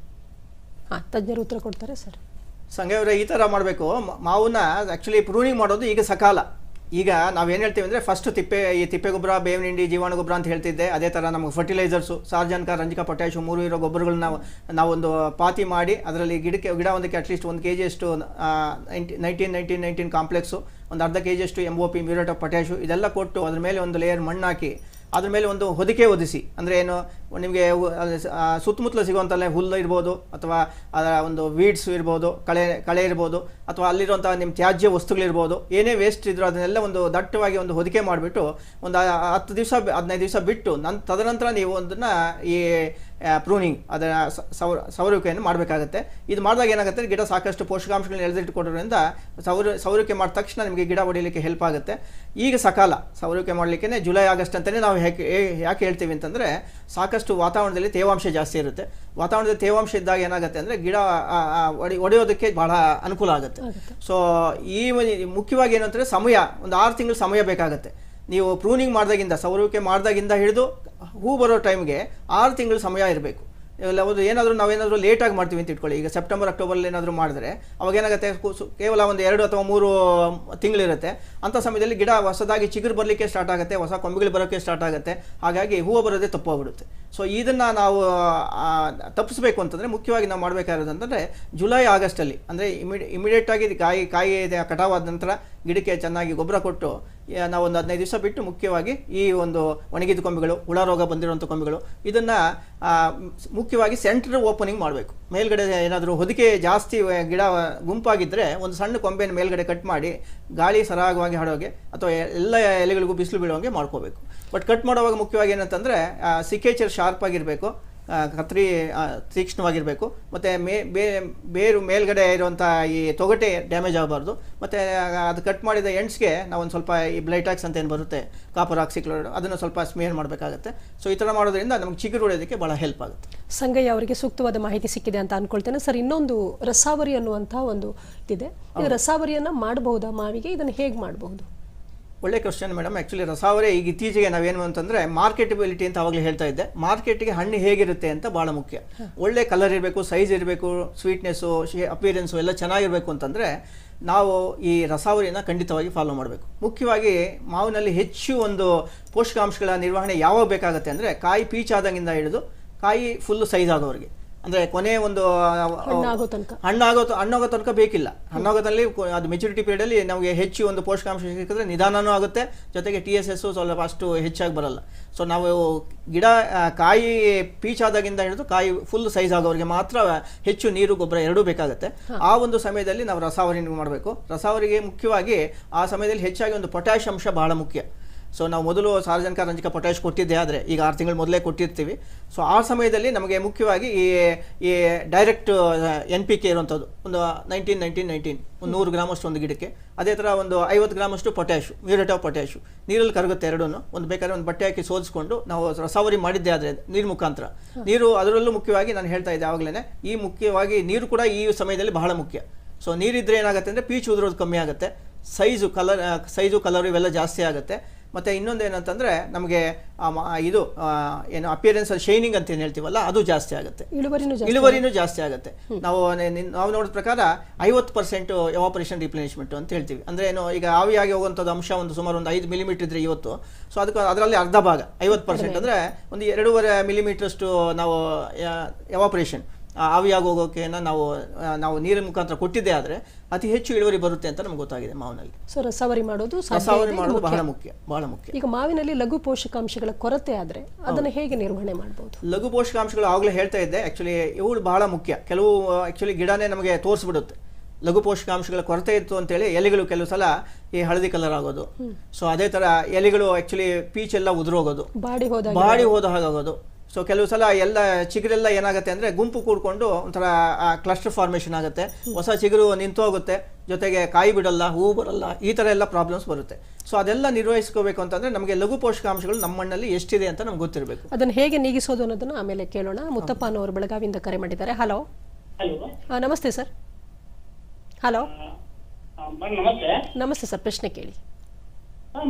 ಹಾಂ ತಜ್ಞರು ಉತ್ತರ ಕೊಡ್ತಾರೆ ಸರ್. ಸಂಘವರ ಈ ಥರ ಮಾಡಬೇಕು. ಮಾವನ್ನ ಆ್ಯಕ್ಚುಲಿ ಪ್ರೂನಿಂಗ್ ಮಾಡೋದು ಈಗ ಸಕಾಲ. ಈಗ ನಾವು ಏನು ಹೇಳ್ತೀವಿ ಅಂದರೆ ಫಸ್ಟ್ ತಿಪ್ಪೆ, ಈ ತಿಪ್ಪೆ ಗೊಬ್ಬರ, ಬೇವಿನ ಹಿಂಡಿ, ಜೀವಾಣು ಗೊಬ್ಬರ ಅಂತ ಹೇಳ್ತಿದ್ದೆ. ಅದೇ ಥರ ನಮಗೆ ಫರ್ಟಿಲೈಸರ್ಸು ಸಾರ್ಜನಕ, ರಂಜಕ ಪೊಟ್ಯಾಶು ಮೂರು ಇರೋ ಗೊಬ್ಬರಗಳನ್ನ ನಾವು ನಾವೊಂದು ಪಾತಿ ಮಾಡಿ ಅದರಲ್ಲಿ ಗಿಡಕ್ಕೆ, ಗಿಡ ಒಂದಕ್ಕೆ ಅಟ್ಲೀಸ್ಟ್ ಒಂದು ಕೆ ಜಿಯಷ್ಟು ನೈನ್ಟೀನ್ ನೈನ್ಟೀನ್ ನೈನ್ಟೀನ್ ಕಾಂಪ್ಲೆಕ್ಸು ಒಂದು ಅರ್ಧ ಕೆ ಜಿಯಷ್ಟು M O P muriate of potash ಇದೆಲ್ಲ ಕೊಟ್ಟು ಅದ್ರ ಮೇಲೆ ಒಂದು ಲೇಯರ್ ಮಣ್ಣು ಹಾಕಿ ಅದ್ರ ಮೇಲೆ ಒಂದು ಹೊದಿಕೆ ಒದಿಸಿ ಅಂದರೆ ಏನು ನಿಮಗೆ ಸುತ್ತಮುತ್ತಲು ಸಿಗುವಂಥಲ್ಲೇ ಹುಲ್ಲು ಇರ್ಬೋದು, ಅಥವಾ ಅದರ ಒಂದು ವೀಡ್ಸ್ ಇರ್ಬೋದು, ಕಳೆ ಕಳೆ ಇರ್ಬೋದು, ಅಥವಾ ಅಲ್ಲಿರುವಂಥ ನಿಮ್ಮ ತ್ಯಾಜ್ಯ ವಸ್ತುಗಳಿರ್ಬೋದು, ಏನೇ ವೇಸ್ಟ್ ಇದ್ದರೂ ಅದನ್ನೆಲ್ಲ ಒಂದು ದಟ್ಟವಾಗಿ ಒಂದು ಹೊದಿಕೆ ಮಾಡಿಬಿಟ್ಟು ಒಂದು ಹತ್ತು ದಿವಸ ಹದಿನೈದು ದಿವಸ ಬಿಟ್ಟು ನನ್ನ ತದನಂತರ ನೀವು ಒಂದನ್ನು ಈ ಪ್ರೂನಿಂಗ್ ಅದರ ಸೌರ ಸೌರುವಿಕೆಯನ್ನು ಮಾಡಬೇಕಾಗುತ್ತೆ. ಇದು ಮಾಡಿದಾಗ ಏನಾಗುತ್ತೆ, ಗಿಡ ಸಾಕಷ್ಟು ಪೋಷಕಾಂಶಗಳನ್ನ ಎಳೆದಿಟ್ಟುಕೊಡೋದ್ರಿಂದ ಸೌರ, ಸೌರಿಕೆ ಮಾಡಿದ ತಕ್ಷಣ ನಿಮಗೆ ಗಿಡ ಹೊಡಿಲಿಕ್ಕೆ ಹೆಲ್ಪ್ ಆಗುತ್ತೆ. ಈಗ ಸಕಾಲ ಸೌರಿಕೆ ಮಾಡಲಿಕ್ಕೆ ಜುಲೈ ಆಗಸ್ಟ್ ಅಂತಲೇ ನಾವು ಯಾಕೆ ಯಾಕೆ ಹೇಳ್ತೀವಿ ಅಂತಂದರೆ ಸಾಕಷ್ಟು ವಾತಾವರಣದಲ್ಲಿ ತೇವಾಂಶ ಜಾಸ್ತಿ ಇರುತ್ತೆ. ವಾತಾವರಣದಲ್ಲಿ ತೇವಾಂಶ ಇದ್ದಾಗ ಏನಾಗುತ್ತೆ ಅಂದರೆ ಗಿಡ ಒಡಿ ಒಡೆಯೋದಕ್ಕೆ ಬಹಳ ಅನುಕೂಲ ಆಗುತ್ತೆ. ಸೊ ಈ ಮುಖ್ಯವಾಗಿ ಏನು ಅಂತಂದರೆ ಸಮಯ ಒಂದು ಆರು ತಿಂಗಳು ಸಮಯ ಬೇಕಾಗುತ್ತೆ. ನೀವು ಪ್ರೂನಿಂಗ್ ಮಾಡಿದಾಗಿಂದ ಸೌರವಿಕೆ ಮಾಡಿದಾಗಿಂದ ಹಿಡಿದು ಹೂ ಬರೋ ಟೈಮ್ಗೆ ಆರು ತಿಂಗಳು ಸಮಯ ಇರಬೇಕು. ಇಲ್ಲ ಒಂದು ಏನಾದರೂ ನಾವೇನಾದರೂ ಲೇಟಾಗಿ ಮಾಡ್ತೀವಿ ಅಂತ ಇಟ್ಕೊಳ್ಳಿ. ಈಗ ಸೆಪ್ಟೆಂಬರ್ ಅಕ್ಟೋಬರಲ್ಲಿ ಏನಾದರೂ ಮಾಡಿದ್ರೆ ಅವಾಗ ಏನಾಗುತ್ತೆ ಕೇವಲ ಒಂದು ಎರಡು ಅಥವಾ ಮೂರು ತಿಂಗಳಿರುತ್ತೆ ಅಂಥ ಸಮಯದಲ್ಲಿ ಗಿಡ ಹೊಸದಾಗಿ ಚಿಗುರು ಬರಲಿಕ್ಕೆ ಸ್ಟಾರ್ಟ್ ಆಗುತ್ತೆ ಹೊಸ ಕೊಂಬೆಗಳು ಬರೋಕ್ಕೆ ಸ್ಟಾರ್ಟ್ ಆಗುತ್ತೆ. ಹಾಗಾಗಿ ಹೂವು ಬರೋದೇ ತಪ್ಪೋಗ್ಬಿಡುತ್ತೆ ಸೊ ಇದನ್ನು ನಾವು ತಪ್ಪಿಸಬೇಕು ಅಂತಂದರೆ ಮುಖ್ಯವಾಗಿ ನಾವು ಮಾಡಬೇಕಾಗಿರೋದು ಅಂತಂದರೆ ಜುಲೈ, ಆಗಸ್ಟಲ್ಲಿ, ಅಂದರೆ ಇಮಿಡಿ, ಇಮಿಡಿಯೇಟಾಗಿ ಕಾಯಿ ಕಾಯಿ ಕಟಾವಾದ ನಂತರ ಗಿಡಕ್ಕೆ ಚೆನ್ನಾಗಿ ಗೊಬ್ಬರ ಕೊಟ್ಟು ನಾವು ಒಂದು ಹದಿನೈದು ದಿವಸ ಬಿಟ್ಟು ಮುಖ್ಯವಾಗಿ ಈ ಒಂದು ಒಣಗಿದ ಕೊಂಬೆಗಳು, ಹುಳ ರೋಗ ಬಂದಿರುವಂಥ ಕೊಂಬೆಗಳು, ಇದನ್ನು ಮುಖ್ಯವಾಗಿ ಸೆಂಟ್ರ್ ಓಪನಿಂಗ್ ಮಾಡಬೇಕು. ಮೇಲ್ಗಡೆ ಏನಾದರೂ ಹೊದಿಕೆ ಜಾಸ್ತಿ ಗಿಡ ಗುಂಪಾಗಿದ್ದರೆ ಒಂದು ಸಣ್ಣ ಕೊಂಬೆಯನ್ನು ಮೇಲ್ಗಡೆ ಕಟ್ ಮಾಡಿ ಗಾಳಿ ಸರಾಗವಾಗಿ ಹಾಡೋಗೆ ಅಥವಾ ಎಲ್ಲ ಎಲೆಗಳಿಗೂ ಬಿಸಿಲು ಬೀಳೋಂಗೆ ಮಾಡ್ಕೋಬೇಕು. ಬಟ್ ಕಟ್ ಮಾಡೋವಾಗ ಮುಖ್ಯವಾಗಿ ಏನಂತಂದರೆ ಸಿಕೇಚರ್ ಶಾರ್ಪ್ ಆಗಿರಬೇಕು. ಕತ್ರಿ ತೀಕ್ಷ್ಣವಾಗಿರಬೇಕು. ಮತ್ತು ಮೇ ಬೇ ಬೇರು ಮೇಲ್ಗಡೆ ಇರುವಂಥ ಈ ತೊಗಟೆ ಡ್ಯಾಮೇಜ್ ಆಗಬಾರ್ದು. ಮತ್ತು ಅದು ಕಟ್ ಮಾಡಿದ ಎಂಡ್ಸ್ಗೆ ನಾವು ಒಂದು ಸ್ವಲ್ಪ ಈ ಬ್ಲೈಟಾಕ್ಸ್ ಅಂತ ಏನು ಬರುತ್ತೆ? ಕಾಪರ್ ಆಕ್ಸಿಕ್ಲೋರೈಡ್ ಅದನ್ನು ಸ್ವಲ್ಪ ಸ್ಮೇರ್ ಮಾಡಬೇಕಾಗುತ್ತೆ. ಸೊ ಈ ಥರ ಮಾಡೋದ್ರಿಂದ ನಮಗೆ ಚಿಗುರು ಹೊಡೆಯೋದಕ್ಕೆ ಭಾಳ ಹೆಲ್ಪ್ ಆಗುತ್ತೆ. ಸಂಗಯ್ಯ ಅವರಿಗೆ ಸೂಕ್ತವಾದ ಮಾಹಿತಿ ಸಿಕ್ಕಿದೆ ಅಂತ ಅನ್ಕೊಳ್ತೇನೆ. ಸರ್ ಇನ್ನೊಂದು ರಸಾವರಿ ಅನ್ನುವಂಥ ಒಂದು ಇದೆ ಈ ರಸಾವರಿಯನ್ನ ಮಾಡಬಹುದಾ ಮಾವಿಗೆ? ಇದನ್ನು ಹೇಗೆ ಮಾಡಬಹುದು? ಒಳ್ಳೆ ಕ್ವಶನ್ ಮೇಡಮ್ ಆ್ಯಕ್ಚುಲಿ ರಸಾವರೆ ಈಗ ಇತ್ತೀಚೆಗೆ ನಾವೇನು ಅಂತಂದರೆ ಮಾರ್ಕೆಟಬಿಲಿಟಿ ಅಂತ ಅವಾಗಲೇ ಹೇಳ್ತಾ ಇದ್ದೆ. ಮಾರ್ಕೆಟಿಗೆ ಹಣ್ಣು ಹೇಗಿರುತ್ತೆ ಅಂತ ಭಾಳ ಮುಖ್ಯ. ಒಳ್ಳೆ ಕಲರ್ ಇರಬೇಕು ಸೈಜ್ ಇರಬೇಕು ಸ್ವೀಟ್ನೆಸ್ಸು ಅಪಿಯರೆನ್ಸು ಎಲ್ಲ ಚೆನ್ನಾಗಿರಬೇಕು ಅಂತಂದರೆ ನಾವು ಈ ರಸಾವರಿನ ಖಂಡಿತವಾಗಿ ಫಾಲೋ ಮಾಡಬೇಕು. ಮುಖ್ಯವಾಗಿ ಮಾವಿನಲ್ಲಿ ಹೆಚ್ಚು ಒಂದು ಪೋಷಕಾಂಶಗಳ ನಿರ್ವಹಣೆ ಯಾವಾಗ ಬೇಕಾಗುತ್ತೆ ಅಂದರೆ ಕಾಯಿ ಪೀಚ್ ಆದಂಗಿಂದ ಹಿಡಿದು ಕಾಯಿ ಫುಲ್ಲು ಸೈಜ್ ಆಗೋವರೆಗೆ ಅಂದರೆ ಕೊನೆ ಒಂದು ಹಣ್ಣಾಗೋ. ಹಣ್ಣಾಗೋ ತನಕ ಬೇಕಿಲ್ಲ. ಹಣ್ಣಾಗೋದಲ್ಲಿ ಅದು ಮೆಚುರಿಟಿ ಪೀರಿಯಡಲ್ಲಿ ನಮಗೆ ಹೆಚ್ಚು ಒಂದು ಪೋಷಕಾಂಶ ಸಿಕ್ಕಿದ್ರೆ ನಿಧಾನನೂ ಆಗುತ್ತೆ. ಜೊತೆಗೆ ಟಿ ಎಸ್ ಎಸ್ಸು ಸ್ವಲ್ಪ ಅಷ್ಟು ಹೆಚ್ಚಾಗಿ ಬರಲ್ಲ. ಸೊ ನಾವು ಗಿಡ ಕಾಯಿ ಪೀಚ್ ಆದಾಗಿಂದ ಹಿಡಿದು ಕಾಯಿ ಫುಲ್ ಸೈಜ್ ಆಗೋರಿಗೆ ಮಾತ್ರ ಹೆಚ್ಚು ನೀರು ಗೊಬ್ಬರ ಎರಡೂ ಬೇಕಾಗುತ್ತೆ. ಆ ಒಂದು ಸಮಯದಲ್ಲಿ ನಾವು ರಸಾವರಿ ಮಾಡಬೇಕು. ರಸಾವರಿಗೆ ಮುಖ್ಯವಾಗಿ ಆ ಸಮಯದಲ್ಲಿ ಹೆಚ್ಚಾಗಿ ಒಂದು ಪೊಟ್ಯಾಶ್ ಅಂಶ ಬಹಳ ಮುಖ್ಯ. ಸೊ ನಾವು ಮೊದಲು ಸಾರ್ವಜನಿಕ ರಂಜಕ ಪೊಟ್ಯಾಶ್ ಕೊಟ್ಟಿದ್ದೆ ಆದರೆ ಈಗ ಆರು ತಿಂಗಳು ಮೊದಲೇ ಕೊಟ್ಟಿರ್ತೀವಿ. ಸೊ ಆ ಸಮಯದಲ್ಲಿ ನಮಗೆ ಮುಖ್ಯವಾಗಿ ಈ ಈ ಡೈರೆಕ್ಟ್ ಎನ್ ಪಿ ಕೆ ಇರುವಂಥದ್ದು ಒಂದು ನೈನ್ಟೀನ್ ನೈನ್ಟೀನ್ ನೈನ್ಟೀನ್ ಒಂದು ನೂರು ಗ್ರಾಮಷ್ಟು ಒಂದು ಗಿಡಕ್ಕೆ. ಅದೇ ಥರ ಒಂದು ಐವತ್ತು ಗ್ರಾಮಷ್ಟು ಪೊಟ್ಯಾಶು ಮ್ಯೂರೇಟ್ ಆಫ್ ಪೊಟ್ಯಾಶು ನೀರಲ್ಲಿ ಕರಗುತ್ತೆ ಎರಡೂ ಒಂದು ಬೇಕಾದ್ರೆ ಒಂದು ಬಟ್ಟೆ ಹಾಕಿ ಸೋದಿಸ್ಕೊಂಡು ನಾವು ರಸಾವರಿ ಮಾಡಿದ್ದೆ ಆದರೆ ನೀರು ಮುಖಾಂತರ. ನೀರು ಅದರಲ್ಲೂ ಮುಖ್ಯವಾಗಿ ನಾನು ಹೇಳ್ತಾ ಇದ್ದೆ ಆವಾಗಲೇ ಈ ಮುಖ್ಯವಾಗಿ ನೀರು ಕೂಡ ಈ ಸಮಯದಲ್ಲಿ ಬಹಳ ಮುಖ್ಯ. ಸೊ ನೀರಿದ್ರೆ ಏನಾಗುತ್ತೆ ಅಂದರೆ ಪೀಚ್ ಉದುರೋದು ಕಮ್ಮಿ ಆಗುತ್ತೆ. ಸೈಜು ಕಲರ್ ಸೈಜು ಕಲರ್ ಇವೆಲ್ಲ ಜಾಸ್ತಿ ಆಗುತ್ತೆ. ಮತ್ತು ಇನ್ನೊಂದು ಏನಂತಂದರೆ ನಮಗೆ ಇದು ಏನು ಅಪಿಯರೆನ್ಸ್ ಶೈನಿಂಗ್ ಅಂತ ಏನು ಹೇಳ್ತೀವಲ್ಲ ಅದು ಜಾಸ್ತಿ ಆಗುತ್ತೆ. ಇಳುವರಿನೂ ಜಾಸ್ತಿ ಆಗುತ್ತೆ. ನಾವು ನಾವು ನೋಡಿದ ಪ್ರಕಾರ ಐವತ್ತು ಪರ್ಸೆಂಟ್ ಎವಾಪರೇಷನ್ ರಿಪ್ಲೇಸ್ಮೆಂಟ್ ಅಂತ ಹೇಳ್ತೀವಿ. ಅಂದರೆ ಏನು ಈಗ ಆವಿಯಾಗಿ ಹೋಗುವಂಥದ್ದು ಅಂಶ ಒಂದು ಸುಮಾರು ಒಂದು ಐದು ಮಿಲಿಮೀಟರ್ ಇದ್ರೆ ಇವತ್ತು. ಸೊ ಅದಕ್ಕೆ ಅದರಲ್ಲಿ ಅರ್ಧ ಭಾಗ ಐವತ್ತು ಪರ್ಸೆಂಟ್ ಅಂದರೆ ಒಂದು ಎರಡೂವರೆ ಮಿಲಿಮೀಟ್ರಷ್ಟು ನಾವು ಎವಾಪರೇಷನ್ ಆವಿಯಾಗಿ ನಾವು ನಾವು ನೀರಿನ ಮುಖಾಂತರ ಕೊಟ್ಟಿದ್ದೇ ಆದರೆ ಅತಿ ಹೆಚ್ಚು ಇಳುವರಿ ಬರುತ್ತೆ ಅಂತ ನಮ್ಗೆ ಗೊತ್ತಾಗಿದೆ ಮಾವಿನಲ್ಲಿ. ಸೊ ರಸಾವರಿ ಮಾಡೋದು ರಸಾವರಿ ಮಾಡೋದು ಬಹಳ ಮುಖ್ಯ ಬಹಳ ಮುಖ್ಯ. ಈಗ ಮಾವಿನಲ್ಲಿ ಲಘು ಪೋಷಕಾಂಶಗಳ ಕೊರತೆ ಆದ್ರೆ ಅದನ್ನು ಹೇಗೆ ನಿರ್ವಹಣೆ ಮಾಡಬಹುದು ಲಘು ಪೋಷಕಾಂಶಗಳು ಆಗಲೇ ಹೇಳ್ತಾ ಇದ್ದೆ ಆ್ಯಕ್ಚುಲಿ ಇವುಗಳು ಬಹಳ ಮುಖ್ಯ. ಕೆಲವು ಆ್ಯಕ್ಚುಲಿ ಗಿಡನೇ ನಮಗೆ ತೋರಿಸ್ಬಿಡುತ್ತೆ. ಲಘು ಪೋಷಕಾಂಶಗಳ ಕೊರತೆ ಇತ್ತು ಅಂತೇಳಿ ಎಲೆಗಳು ಕೆಲವು ಸಲ ಈ ಹಳದಿ ಕಲರ್ ಆಗೋದು. ಸೊ ಅದೇ ತರ ಎಲೆಗಳು ಆಕ್ಚುಲಿ ಪೀಚ್ ಎಲ್ಲ ಉದುರೋಗೋದು. ಬಾಡಿ ಹೋದಾಗ ಬಾಡಿ ಹೋದ ಹಾಗಾಗೋದು ಸೊ ಕೆಲವು ಸಲ ಎಲ್ಲ ಚಿಗುರೆಲ್ಲ ಏನಾಗುತ್ತೆ ಅಂದರೆ ಗುಂಪು ಕೂಡಿಕೊಂಡು ಒಂಥರ ಕ್ಲಸ್ಟರ್ ಫಾರ್ಮೇಷನ್ ಆಗುತ್ತೆ. ಹೊಸ ಚಿಗುರು ನಿಂತು ಹೋಗುತ್ತೆ ಜೊತೆಗೆ ಕಾಯಿ ಬಿಡಲ್ಲ ಹೂವು ಬರಲ್ಲ ಈ ಥರ ಎಲ್ಲ ಪ್ರಾಬ್ಲಮ್ಸ್ ಬರುತ್ತೆ. ಸೊ ಅದೆಲ್ಲ ನಿರ್ವಹಿಸ್ಕೋಬೇಕು ಅಂತಂದರೆ ನಮಗೆ ಲಘು ಪೋಷಕಾಂಶಗಳು ನಮ್ಮ ಮಣ್ಣಲ್ಲಿ ಎಷ್ಟಿದೆ ಅಂತ ನಮ್ಗೆ ಗೊತ್ತಿರಬೇಕು. ಅದನ್ನು ಹೇಗೆ ನೀಗಿಸೋದು ಅನ್ನೋದನ್ನು ಆಮೇಲೆ ಕೇಳೋಣ. ಮುತ್ತಪ್ಪ ಅನ್ನೋರು ಬೆಳಗಾವಿಯಿಂದ ಕರೆ ಮಾಡಿದ್ದಾರೆ. ಹಲೋ ಹಲೋ ನಮಸ್ತೆ ಸರ್. ಹಲೋ ನಮಸ್ತೆ. ನಮಸ್ತೆ ಸರ್ ಪ್ರಶ್ನೆ ಕೇಳಿ.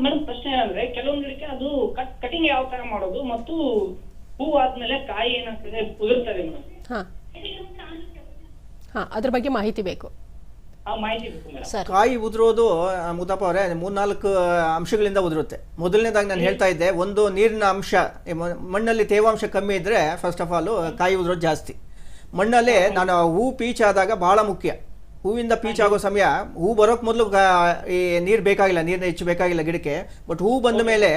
ಮೇಡಮ್ ಪ್ರಶ್ನೆ ಏನಂದ್ರೆ ಕೆಲವೊಂದು ಅದು ಕಟ್ ಕಟಿಂಗ್ ಯಾವ ತರ ಮಾಡೋದು ಮತ್ತು ಹೂ ಆದ್ಮೇಲೆ ಕಾಯಿ ಏನಾಗ್ತದೆ ಉದುರ್ತದೆ ಮೇಡಮ್. ಹಾ. ಹಾ ಅದ್ರ ಬಗ್ಗೆ ಮಾಹಿತಿ ಬೇಕು. ಆ ಮಾಹಿತಿ ಬೇಕು ಮೇಡಮ್. ಸರ್. ಕಾಯಿ ಉದುರೋದು ಮುದಪ್ಪ ಅವರೇ ಮೂರ್ನಾಲ್ಕು ಅಂಶಗಳಿಂದ ಉದುರುತ್ತೆ. ಮೊದಲನೇದಾಗಿ ನಾನು ಹೇಳ್ತಾ ಇದ್ದೆ ಒಂದು ನೀರಿನ ಅಂಶ ಈ ಮ- ಮಣ್ಣಲ್ಲಿ ತೇವಾಂಶ ಕಮ್ಮಿ ಇದ್ದರೆ ಫಸ್ಟ್ ಆಫ್ ಆಲ್ ಕಾಯಿ ಉದುರೋದು ಜಾಸ್ತಿ. ಮಣ್ಣಲ್ಲಿ ನಾನು ಹೂ ಪೀಚಾದಾಗ ಆದಾಗ ಭಾಳ ಮುಖ್ಯ. ಹೂವಿಂದ ಪೀಚ್ ಆಗೋ ಸಮಯ ಹೂ ಬರೋಕ್ ಮೊದಲು ಈ ನೀರು ಬೇಕಾಗಿಲ್ಲ ನೀರ್ ಹೆಚ್ಚು ಬೇಕಾಗಿಲ್ಲ ಗಿಡಕ್ಕೆ ಬಟ್ ಹೂ ಬಂದ ಮೇಲೆ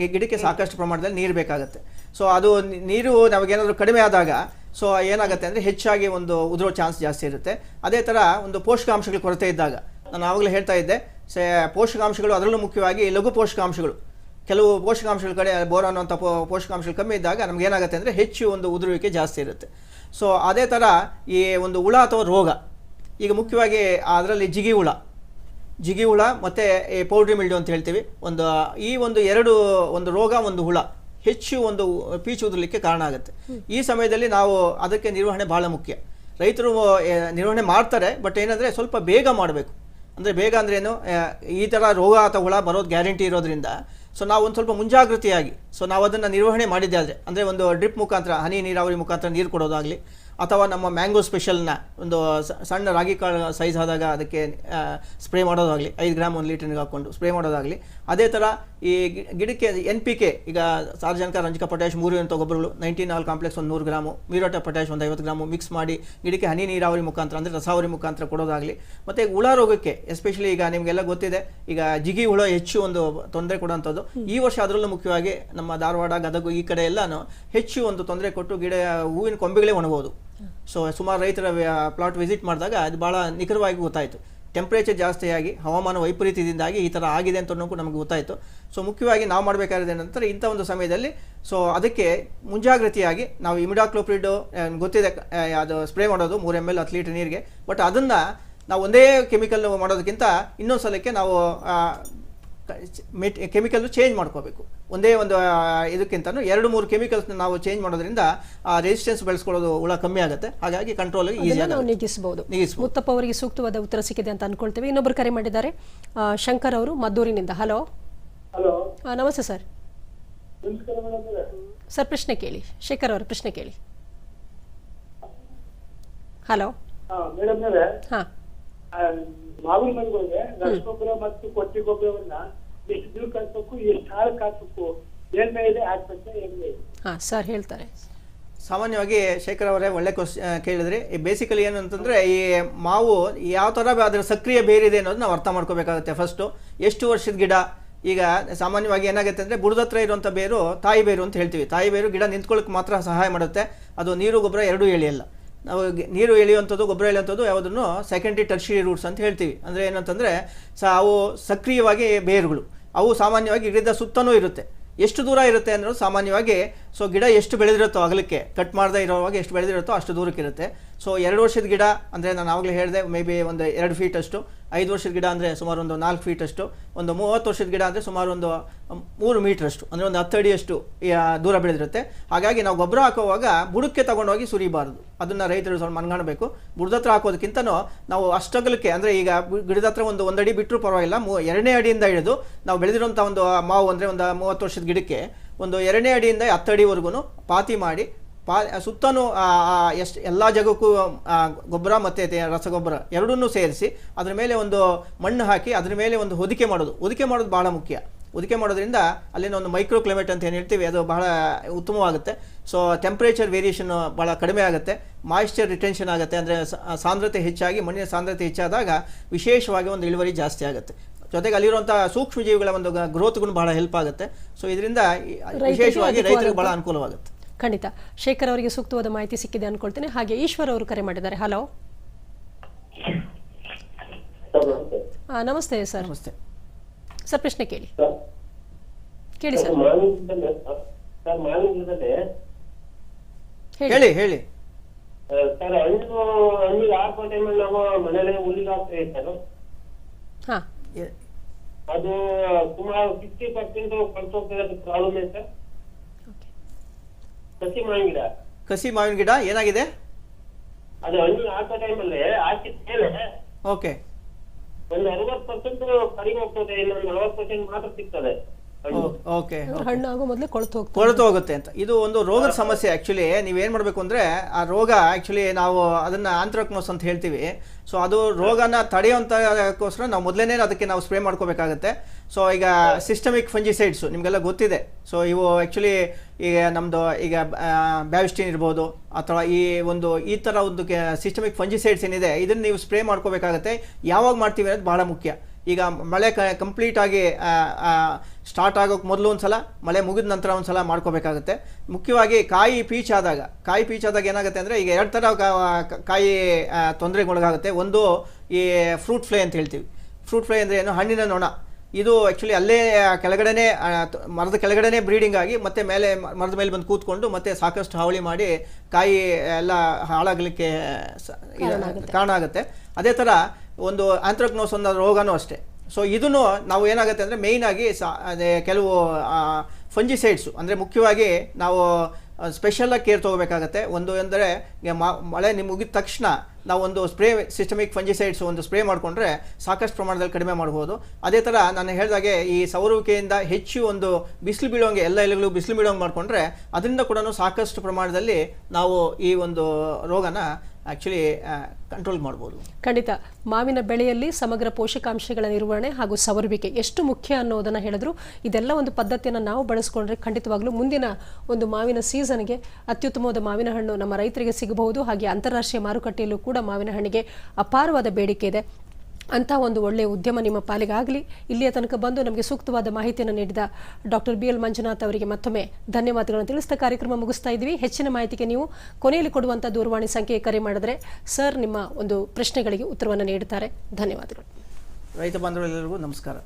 ಈ ಗಿಡಕ್ಕೆ ಸಾಕಷ್ಟು ಪ್ರಮಾಣದಲ್ಲಿ ನೀರು ಬೇಕಾಗುತ್ತೆ. ಸೊ ಅದು ನೀರು ನಮಗೇನಾದರೂ ಕಡಿಮೆ ಆದಾಗ ಸೊ ಏನಾಗುತ್ತೆ ಅಂದರೆ ಹೆಚ್ಚಾಗಿ ಒಂದು ಉದುರೋ ಚಾನ್ಸ್ ಜಾಸ್ತಿ ಇರುತ್ತೆ. ಅದೇ ಥರ ಒಂದು ಪೋಷಕಾಂಶಗಳ ಕೊರತೆ ಇದ್ದಾಗ ನಾನು ಆವಾಗಲೇ ಹೇಳ್ತಾ ಇದ್ದೆ ಸೇ ಪೋಷಕಾಂಶಗಳು ಅದರಲ್ಲೂ ಮುಖ್ಯವಾಗಿ ಲಘು ಪೋಷಕಾಂಶಗಳು. ಕೆಲವು ಪೋಷಕಾಂಶಗಳ ಕಡೆ ಬೋರಾನ್ ಅಂತ ಪೋ ಪೋಷಕಾಂಶಗಳು ಕಮ್ಮಿ ಇದ್ದಾಗ ನಮ್ಗೆ ಏನಾಗುತ್ತೆ ಅಂದರೆ ಹೆಚ್ಚು ಒಂದು ಉದುರುವಿಕೆ ಜಾಸ್ತಿ ಇರುತ್ತೆ. ಸೊ ಅದೇ ಥರ ಈ ಒಂದು ಹುಳ ಅಥವಾ ರೋಗ ಈಗ ಮುಖ್ಯವಾಗಿ ಅದರಲ್ಲಿ ಜಿಗಿ ಹುಳ. ಜಿಗಿ ಹುಳ ಮತ್ತು ಪೌಡ್ರಿ ಮಿಲ್ಡು ಅಂತ ಹೇಳ್ತೀವಿ. ಒಂದು, ಈ ಒಂದು ಎರಡು, ಒಂದು ರೋಗ, ಒಂದು ಹುಳ ಹೆಚ್ಚು ಒಂದು ಪೀಚು ಉದುರಲಿಕ್ಕೆ ಕಾರಣ ಆಗುತ್ತೆ. ಈ ಸಮಯದಲ್ಲಿ ನಾವು ಅದಕ್ಕೆ ನಿರ್ವಹಣೆ ಭಾಳ ಮುಖ್ಯ. ರೈತರು ನಿರ್ವಹಣೆ ಮಾಡ್ತಾರೆ, ಬಟ್ ಏನಂದರೆ ಸ್ವಲ್ಪ ಬೇಗ ಮಾಡಬೇಕು. ಅಂದರೆ ಬೇಗ ಅಂದ್ರೆ ಏನು ಈ ಥರ ರೋಗ ಅಥವಾ ಹುಳ ಬರೋದು ಗ್ಯಾರಂಟಿ ಇರೋದ್ರಿಂದ ಸೊ ನಾವು ಒಂದು ಸ್ವಲ್ಪ ಮುಂಜಾಗ್ರತೆಯಾಗಿ ಸೊ ನಾವು ಅದನ್ನು ನಿರ್ವಹಣೆ ಮಾಡಿದ್ದೆ ಆದರೆ, ಅಂದರೆ ಒಂದು ಡ್ರಿಪ್ ಮುಖಾಂತರ, ಹನಿ ನೀರಾವರಿ ಮುಖಾಂತರ ನೀರು ಕೊಡೋದಾಗಲಿ ಅಥವಾ ನಮ್ಮ ಮ್ಯಾಂಗೋ ಸ್ಪೆಷಲ್ನ ಒಂದು ಸಣ್ಣ ರಾಗಿ ಕಾಳು ಸೈಜ್ ಆದಾಗ ಅದಕ್ಕೆ ಸ್ಪ್ರೇ ಮಾಡೋದಾಗಲಿ, ಐದು ಗ್ರಾಮ್ ಒಂದು ಲೀಟ್ರಿಗೆ ಹಾಕ್ಕೊಂಡು ಸ್ಪ್ರೇ ಮಾಡೋದಾಗಲಿ ಅದೇ ಥರ ಈ ಗಿ- ಗಿಡಕ್ಕೆ ಎನ್ ಪಿ ಕೆ ಈಗ ಸಾರ್ವಜನಿಕ ರಂಜಕ ಪೊಟ್ಯಾಶ್ ಮೂರು ಅಂತ ಗೊಬ್ಬರಗಳು ನೈನ್ಟೀನ್ ಆಲ್ ಕಾಂಪ್ಲೆಕ್ಸ್ ಒಂದು ನೂರು ಗ್ರಾಮು ಮೀರೋಟ ಪೊಟ್ಯಾಶ್ ಒಂದು ಐವತ್ತು ಗ್ರಾಮು ಮಿಕ್ಸ್ ಮಾಡಿ ಗಿಡಕ್ಕೆ ಹನಿ ನೀರಾವರಿ ಮುಖಾಂತರ ಅಂದರೆ ರಸಾವರಿ ಮುಖಾಂತರ ಕೊಡೋದಾಗಲಿ. ಮತ್ತು ಹುಳ ರೋಗಕ್ಕೆ ಎಸ್ಪೆಷಲಿ ಈಗ ನಿಮಗೆಲ್ಲ ಗೊತ್ತಿದೆ ಈಗ ಜಿಗಿ ಹುಳ ಹೆಚ್ಚು ಒಂದು ತೊಂದರೆ ಕೊಡುವಂಥದ್ದು ಈ ವರ್ಷ ಅದರಲ್ಲೂ ಮುಖ್ಯವಾಗಿ ನಮ್ಮ ಧಾರವಾಡ ಗದಗು ಈ ಕಡೆ ಎಲ್ಲಾನು ಹೆಚ್ಚು ಒಂದು ತೊಂದರೆ ಕೊಟ್ಟು ಗಿಡ ಹೂವಿನ ಕೊಂಬೆಗಳೇ ಒಣಗೋದು. ಸೊ ಸುಮಾರು ರೈತರ ಪ್ಲಾಟ್ ವಿಸಿಟ್ ಮಾಡಿದಾಗ ಅದು ಭಾಳ ನಿಖರವಾಗಿ ಗೊತ್ತಾಯಿತು. ಟೆಂಪ್ರೇಚರ್ ಜಾಸ್ತಿಯಾಗಿ, ಹವಾಮಾನ ವೈಪರೀತ್ಯದಿಂದಾಗಿ ಈ ಥರ ಆಗಿದೆ ಅಂತ ಕೂಡ ನಮಗೆ ಗೊತ್ತಾಯಿತು. ಸೊ ಮುಖ್ಯವಾಗಿ ನಾವು ಮಾಡಬೇಕಾದ್ರೆ ಏನಂತಂದರೆ ಇಂಥ ಒಂದು ಸಮಯದಲ್ಲಿ ಸೊ ಅದಕ್ಕೆ ಮುಂಜಾಗ್ರತೆಯಾಗಿ ನಾವು ಇಮಿಡಾಕ್ಲೋಪ್ರಿಡ್ ಗೊತ್ತಿದೆ ಅದು ಸ್ಪ್ರೇ ಮಾಡೋದು ಮೂರು ಎಂ ಎಲ್ ಹತ್ತು ಲೀಟರ್ ನೀರಿಗೆ. ಬಟ್ ಅದನ್ನು ನಾವು ಒಂದೇ ಕೆಮಿಕಲ್ ಮಾಡೋದಕ್ಕಿಂತ ಇನ್ನೊಂದು ಸಲಕ್ಕೆ ನಾವು ಕೆಮಿಕಲ್ ಚೇಂಜ್ ಮಾಡ್ಕೋಬೇಕು. ಒಂದೇ ಒಂದು ಇದಕ್ಕಿಂತನೂ ಎರಡು ಮೂರು ಕೆಮಿಕಲ್ಸ್ನ ನಾವು ಚೇಂಜ್ ಮಾಡೋದ್ರಿಂದ ಆ ರೆಸಿಸ್ಟೆನ್ಸ್ ಬೆಳೆಸ್ಕೊಳ್ಳೋದು ಹುಳ ಕಮ್ಮಿ ಆಗುತ್ತೆ. ಹಾಗಾಗಿ ಕಂಟ್ರೋಲ್ ನೀಗಿಸಬಹುದು ಮುತ್ತಪ್ಪ ಅವರಿಗೆ ಸೂಕ್ತವಾದ ಉತ್ತರ ಸಿಕ್ಕಿದೆ ಅಂತ ಅನ್ಕೊಳ್ತೇವೆ. ಇನ್ನೊಬ್ರು ಕರೆ ಮಾಡಿದ್ದಾರೆ. ಶಂಕರ್ ಅವರು ಮದ್ದೂರಿನಿಂದ. ಹಲೋ ಹಲೋ ನಮಸ್ತೆ ಸರ್. ಸರ್ ಪ್ರಶ್ನೆ ಕೇಳಿ. ಶೇಖರ್ ಅವರು ಪ್ರಶ್ನೆ ಕೇಳಿ. ಹಲೋ ಹಾ ಮಾವಿನ ಮರಗಳಿಗೆ ರಸಗೊಬ್ಬರ ಮತ್ತು ಕೊಟ್ಟಿ ಗೊಬ್ಬರವನ್ನ ಎಷ್ಟು ದಿನ ಹಾಕ್ಬೇಕು ಎಷ್ಟು ಹಾಳಕ್ಕೆ ಹಾಕ್ಬೇಕು ಏನ್ ಇದೆ ಹಾಕ್ಬೇಕು ಏನ್ ಇದೆ. ಹಾ ಸರ್ ಹೇಳ್ತಾರೆ. ಸಾಮಾನ್ಯವಾಗಿ ಶೇಖರ್ ಅವರೇ ಒಳ್ಳೆ ಕ್ವಶ್ ಕೇಳಿದ್ರಿ. ಈ ಬೇಸಿಕಲಿ ಏನು ಅಂತಂದ್ರೆ ಈ ಮಾವು ಯಾವ ಥರ ಅದರ ಸಕ್ರಿಯ ಬೇರಿದೆ ಅನ್ನೋದು ನಾವು ಅರ್ಥ ಮಾಡ್ಕೋಬೇಕಾಗುತ್ತೆ ಫಸ್ಟು ಎಷ್ಟು ವರ್ಷದ ಗಿಡ? ಈಗ ಸಾಮಾನ್ಯವಾಗಿ ಏನಾಗುತ್ತೆ ಅಂದರೆ ಬುಡದತ್ರ ಇರುವಂಥ ಬೇರು ತಾಯಿ ಬೇರು ಅಂತ ಹೇಳ್ತೀವಿ. ತಾಯಿ ಬೇರು ಗಿಡ ನಿಂತ್ಕೊಳ್ಳೋಕೆ ಮಾತ್ರ ಸಹಾಯ ಮಾಡುತ್ತೆ. ಅದು ನೀರು ಗೊಬ್ಬರ ಎರಡೂ ಎಳೆಯಲ್ಲ. ನಾವು ನೀರು ಎಳೆಯುವಂಥದ್ದು, ಗೊಬ್ಬರ ಎಳೆಯುವಂಥದ್ದು ಯಾವುದನ್ನು ಸೆಕೆಂಡ್ರಿ ಟರ್ಷರಿ ರೂಟ್ಸ್ ಅಂತ ಹೇಳ್ತೀವಿ. ಅಂದರೆ ಏನಂತಂದರೆ, ಸ ಅವು ಸಕ್ರಿಯವಾಗಿ ಬೇರುಗಳು. ಅವು ಸಾಮಾನ್ಯವಾಗಿ ಗಿಡದ ಸುತ್ತನೂ ಇರುತ್ತೆ. ಎಷ್ಟು ದೂರ ಇರುತ್ತೆ ಅಂದರೆ ಸಾಮಾನ್ಯವಾಗಿ, ಸೊ ಗಿಡ ಎಷ್ಟು ಬೆಳೆದಿರುತ್ತೋ ಅಗಲಕ್ಕೆ ಕಟ್ ಮಾಡದೇ ಇರೋವಾಗ ಎಷ್ಟು ಬೆಳೆದಿರುತ್ತೋ ಅಷ್ಟು ದೂರಕ್ಕೆ ಇರುತ್ತೆ. ಸೊ ಎರಡು ವರ್ಷದ ಗಿಡ ಅಂದರೆ ನಾನು ಆವಾಗಲೇ ಹೇಳಿದೆ ಮೇ ಬಿ ಒಂದು ಎರಡು ಫೀಟ್ ಅಷ್ಟು. ಐದು ವರ್ಷದ ಗಿಡ ಅಂದರೆ ಸುಮಾರು ಒಂದು ನಾಲ್ಕು ಫೀಟ್ ಅಷ್ಟು. ಒಂದು ಮೂವತ್ತು ವರ್ಷದ ಗಿಡ ಅಂದರೆ ಸುಮಾರು ಒಂದು ಮೂರು ಮೀಟರ್ ಅಷ್ಟು. ಅಂದರೆ ಒಂದು ಹತ್ತು ಅಡಿಯಷ್ಟು ದೂರ ಬೆಳೆದಿರುತ್ತೆ. ಹಾಗಾಗಿ ನಾವು ಗೊಬ್ಬರ ಹಾಕುವಾಗ ಬುಡಕ್ಕೆ ತಗೊಂಡೋಗಿ ಸುರಿಬಾರ್ದು. ಅದನ್ನು ರೈತರು ಸ್ವಲ್ಪ ಮನ್ಗಾಣಬೇಕು. ಬುಡದ ಹತ್ರ ಹಾಕೋದಕ್ಕಿಂತನೂ ನಾವು ಅಷ್ಟಗಲಕ್ಕೆ, ಅಂದರೆ ಈಗ ಗಿಡದ ಹತ್ರ ಒಂದು ಒಂದು ಅಡಿ ಬಿಟ್ಟರೂ ಪರವಾಗಿಲ್ಲ, ಮೂ, ಎರಡನೇ ಅಡಿಯಿಂದ ಹಿಡಿದು ನಾವು ಬೆಳೆದಿರುವಂಥ ಒಂದು ಮಾವು ಅಂದರೆ ಒಂದು ಮೂವತ್ತು ವರ್ಷದ ಗಿಡಕ್ಕೆ ಒಂದು ಎರಡನೇ ಅಡಿಯಿಂದ ಹತ್ತು ಅಡಿವರೆಗೂ ಪಾತಿ ಮಾಡಿ ಪಾ ಸುತ್ತಲೂ ಎಷ್ಟು ಎಲ್ಲ ಜಗಕ್ಕೂ ಗೊಬ್ಬರ ಮತ್ತು ರಸಗೊಬ್ಬರ ಎರಡನ್ನೂ ಸೇರಿಸಿ ಅದರ ಮೇಲೆ ಒಂದು ಮಣ್ಣು ಹಾಕಿ ಅದರ ಮೇಲೆ ಒಂದು ಹೊದಿಕೆ ಮಾಡೋದು. ಹೊದಿಕೆ ಮಾಡೋದು ಭಾಳ ಮುಖ್ಯ. ಹೊದಿಕೆ ಮಾಡೋದ್ರಿಂದ ಅಲ್ಲಿನ ಒಂದು ಮೈಕ್ರೋ ಕ್ಲೈಮೇಟ್ ಅಂತ ಏನು ಹೇಳ್ತೀವಿ ಅದು ಬಹಳ ಉತ್ತಮವಾಗುತ್ತೆ. ಸೊ ಟೆಂಪ್ರೇಚರ್ ವೇರಿಯೇಷನ್ ಭಾಳ ಕಡಿಮೆ ಆಗುತ್ತೆ. ಮಾಯಿಶ್ಚರ್ ರಿಟೆನ್ಷನ್ ಆಗುತ್ತೆ. ಅಂದರೆ ಸಾಂದ್ರತೆ ಹೆಚ್ಚಾಗಿ ಮಣ್ಣಿನ ಸಾಂದ್ರತೆ ಹೆಚ್ಚಾದಾಗ ವಿಶೇಷವಾಗಿ ಒಂದು ಇಳುವರಿ ಜಾಸ್ತಿ ಆಗುತ್ತೆ. ಜೊತೆಗೆ ಅಲ್ಲಿರುವಂಥ ಸೂಕ್ಷ್ಮ ಜೀವಿಗಳ ಒಂದು ಗ್ರೋತ್ಗೂ ಬಹಳ ಹೆಲ್ಪ್ ಆಗುತ್ತೆ. ಸೊ ಇದರಿಂದ ವಿಶೇಷವಾಗಿ ರೈತರಿಗೆ ಬಹಳ ಅನುಕೂಲವಾಗುತ್ತೆ. ಖಂಡಿತ. ಶೇಖರ್ ಅವರಿಗೆ ಸೂಕ್ತವಾದ ಮಾಹಿತಿ ಸಿಕ್ಕಿದೆ ಅನ್ಕೊಳ್ತೇನೆ. ಹಾಗೆ ಈಶ್ವರ್ ಅವರು ಕರೆ ಮಾಡಿದ್ದಾರೆ. ಹಲೋ. ನಮಸ್ತೆ ಸರ್. ನಮಸ್ತೆ. ಸರ್ ಪ್ರಶ್ನೆ ಕೇಳಿ. ಸರ್ ಕೇಳಿ ಸರ್. ಹೇಳಿ. ಹೇಳಿ ಸರ್ ಹಣ್ಣು ಹಣ್ಣಿಗೆ ಹಾಕೋ ಟೈಮಲ್ಲಿ ನಾವು ಮನೇಲೆ ಹುಲ್ಲಿಗೆ ಹಾಕ್ತೇವೆ ಸರ್. ಹಾ. ಅದು ಸುಮಾರು ಸಿಕ್ಸ್ಟಿ ಪರ್ಸೆಂಟ್ ಕಳ್ಸೋಗ್ತದೆ ಪ್ರಾಬ್ಲಮ್ ಇದೆ ಸರ್. ಕಸಿ ಮಾವಿನ ಗಿಡ. ಕಸಿ ಮಾವಿನ ಗಿಡ? ಏನಾಗಿದೆ? ಅದು ಹಣ್ಣಿಗೆ ಹಾಕೋ ಟೈಮಲ್ಲಿ ಹಾಕಿದ ಮೇಲೆ ಓಕೆ. ಒಂದು ಅರವತ್ತು ಪರ್ಸೆಂಟ್ ಕಡಿಮೆ ಹೋಗ್ತದೆ ಇನ್ನೊಂದು ನಲವತ್ತು ಪರ್ಸೆಂಟ್ ಮಾತ್ರ ಸಿಗ್ತದೆ ಓಕೆ ಹಣ್ಣು ಆಗೋ ಮೊದಲೇ ಕೊಳ್ತು ಹೋಗುತ್ತೆ ಅಂತ. ಇದು ಒಂದು ರೋಗದ ಸಮಸ್ಯೆ ಆ್ಯಕ್ಚುಲಿ ನೀವೇನು ಮಾಡಬೇಕು ಅಂದ್ರೆ ಆ ರೋಗ ಆ್ಯಕ್ಚುಲಿ ನಾವು ಅದನ್ನ ಆಂಥ್ರಾಕ್ನೋಸ್ ಅಂತ ಹೇಳ್ತೀವಿ. ಸೊ ಅದು ರೋಗನ ತಡೆಯುವಂಥಕ್ಕೋಸ್ಕರ ನಾವು ಮೊದಲೇನೇ ಅದಕ್ಕೆ ನಾವು ಸ್ಪ್ರೇ ಮಾಡ್ಕೋಬೇಕಾಗತ್ತೆ. ಸೊ ಈಗ ಸಿಸ್ಟಮಿಕ್ ಫಂಜಿಸೈಡ್ಸು ನಿಮಗೆಲ್ಲ ಗೊತ್ತಿದೆ. ಸೊ ಇವು ಆ್ಯಕ್ಚುಲಿ ಈಗ ನಮ್ಮದು ಈಗ ಬ್ಯಾವಿಸ್ಟಿನ್ ಇರ್ಬೋದು, ಅಥವಾ ಈ ಒಂದು, ಈ ಥರ ಒಂದು ಸಿಸ್ಟಮಿಕ್ ಫಂಜಿಸೈಡ್ಸ್ ಏನಿದೆ, ಇದನ್ನು ನೀವು ಸ್ಪ್ರೇ ಮಾಡ್ಕೋಬೇಕಾಗತ್ತೆ. ಯಾವಾಗ ಮಾಡ್ತೀವಿ ಅನ್ನೋದು ಭಾಳ ಮುಖ್ಯ. ಈಗ ಮಳೆ ಕ ಕಂಪ್ಲೀಟಾಗಿ ಸ್ಟಾರ್ಟ್ ಆಗೋಕೆ ಮೊದಲು ಒಂದು ಸಲ ಮಳೆ ಮುಗಿದ ನಂತರ ಒಂದು ಸಲ ಮಾಡ್ಕೋಬೇಕಾಗುತ್ತೆ. ಮುಖ್ಯವಾಗಿ ಕಾಯಿ ಪೀಚಾದಾಗ ಕಾಯಿ ಪೀಚಾದಾಗ ಏನಾಗುತ್ತೆ ಅಂದರೆ, ಈಗ ಎರಡು ಥರ ಕಾಯಿ ತೊಂದರೆಗೆ ತೊಂದರೆಗೊಳಗಾಗುತ್ತೆ. ಒಂದು ಈ ಫ್ರೂಟ್ ಫ್ಲೈ ಅಂತ ಹೇಳ್ತೀವಿ. ಫ್ರೂಟ್ ಫ್ಲೈ ಅಂದರೆ ಏನು? ಹಣ್ಣಿನ ನೊಣ. ಇದು ಆ್ಯಕ್ಚುಲಿ ಅಲ್ಲೇ ಕೆಳಗಡೆನೇ ಮರದ ಕೆಳಗಡೆನೇ ಬ್ರೀಡಿಂಗ್ ಆಗಿ ಮತ್ತೆ ಮೇಲೆ ಮರದ ಮೇಲೆ ಬಂದು ಕೂತ್ಕೊಂಡು ಮತ್ತೆ ಸಾಕಷ್ಟು ಹಾವಳಿ ಮಾಡಿ ಕಾಯಿ ಎಲ್ಲ ಹಾಳಾಗಲಿಕ್ಕೆ ಕಾರಣ ಆಗುತ್ತೆ. ಅದೇ ಥರ ಒಂದು ಆಂಥ್ರಕ್ನೋಸ್ ಅನ್ನೋ ರೋಗನೂ ಅಷ್ಟೇ. ಸೊ ಇದನ್ನು ನಾವು ಏನಾಗುತ್ತೆ ಅಂದರೆ ಮೇಯ್ನಾಗಿ ಸಾ ಅದೇ ಕೆಲವು ಫಂಜಿಸೈಡ್ಸು ಅಂದರೆ ಮುಖ್ಯವಾಗಿ ನಾವು ಸ್ಪೆಷಲಾಗಿ ಕೇರ್ ತೊಗೋಬೇಕಾಗತ್ತೆ. ಒಂದು ಎಂದರೆ ಮಳೆ ನಿಮ್ಗೆ ಮುಗಿದ ತಕ್ಷಣ ನಾವು ಒಂದು ಸ್ಪ್ರೇ ಸಿಸ್ಟಮಿಕ್ ಫಂಜಿಸೈಡ್ಸ್ ಒಂದು ಸ್ಪ್ರೇ ಮಾಡಿಕೊಂಡ್ರೆ ಸಾಕಷ್ಟು ಪ್ರಮಾಣದಲ್ಲಿ ಕಡಿಮೆ ಮಾಡ್ಬೋದು. ಅದೇ ಥರ ನಾನು ಹೇಳಿದಾಗೆ ಈ ಸೌರುವಿಕೆಯಿಂದ ಹೆಚ್ಚು ಒಂದು ಬಿಸಿಲು ಬೀಳೋಂಗೆ, ಎಲ್ಲ ಎಲೆಗಳು ಬಿಸಿಲು ಬೀಳೋಂಗೆ ಮಾಡಿಕೊಂಡ್ರೆ, ಅದರಿಂದ ಕೂಡ ಸಾಕಷ್ಟು ಪ್ರಮಾಣದಲ್ಲಿ ನಾವು ಈ ಒಂದು ರೋಗನ ಆ್ಯಕ್ಚುಲಿ ಕಂಟ್ರೋಲ್ ಮಾಡ್ಬೋದು. ಖಂಡಿತ. ಮಾವಿನ ಬೆಳೆಯಲ್ಲಿ ಸಮಗ್ರ ಪೋಷಕಾಂಶಗಳ ನಿರ್ವಹಣೆ ಹಾಗೂ ಸವರುವಿಕೆ ಎಷ್ಟು ಮುಖ್ಯ ಅನ್ನೋದನ್ನ ಹೇಳಿದ್ರು. ಇದೆಲ್ಲ ಒಂದು ಪದ್ಧತಿಯನ್ನು ನಾವು ಬಳಸ್ಕೊಂಡ್ರೆ ಖಂಡಿತವಾಗ್ಲೂ ಮುಂದಿನ ಒಂದು ಮಾವಿನ ಸೀಸನ್ಗೆ ಅತ್ಯುತ್ತಮವಾದ ಮಾವಿನ ಹಣ್ಣು ನಮ್ಮ ರೈತರಿಗೆ ಸಿಗಬಹುದು. ಹಾಗೆ ಅಂತಾರಾಷ್ಟ್ರೀಯ ಮಾರುಕಟ್ಟೆಯಲ್ಲೂ ಕೂಡ ಮಾವಿನ ಹಣ್ಣಿಗೆ ಅಪಾರವಾದ ಬೇಡಿಕೆ ಇದೆ. ಅಂಥ ಒಂದು ಒಳ್ಳೆಯ ಉದ್ಯಮ ನಿಮ್ಮ ಪಾಲಿಗಾಗಲಿ. ಇಲ್ಲಿಯ ತನಕ ಬಂದು ನಮಗೆ ಸೂಕ್ತವಾದ ಮಾಹಿತಿಯನ್ನು ನೀಡಿದ ಡಾಕ್ಟರ್ ಬಿ ಎಲ್ ಮಂಜುನಾಥ್ ಅವರಿಗೆ ಮತ್ತೊಮ್ಮೆ ಧನ್ಯವಾದಗಳನ್ನು ತಿಳಿಸ್ತಾ ಕಾರ್ಯಕ್ರಮ ಮುಗಿಸ್ತಾ ಇದ್ವಿ ಹೆಚ್ಚಿನ ಮಾಹಿತಿಗೆ ನೀವು ಕೊನೆಯಲ್ಲಿ ಕೊಡುವಂಥ ದೂರವಾಣಿ ಸಂಖ್ಯೆ ಕರೆ ಮಾಡಿದ್ರೆ ಸರ್ ನಿಮ್ಮ ಒಂದು ಪ್ರಶ್ನೆಗಳಿಗೆ ಉತ್ತರವನ್ನು ನೀಡುತ್ತಾರೆ. ಧನ್ಯವಾದಗಳು. ರೈತ ಬಾಂಧವರೆಲ್ಲರಿಗೂ ನಮಸ್ಕಾರ.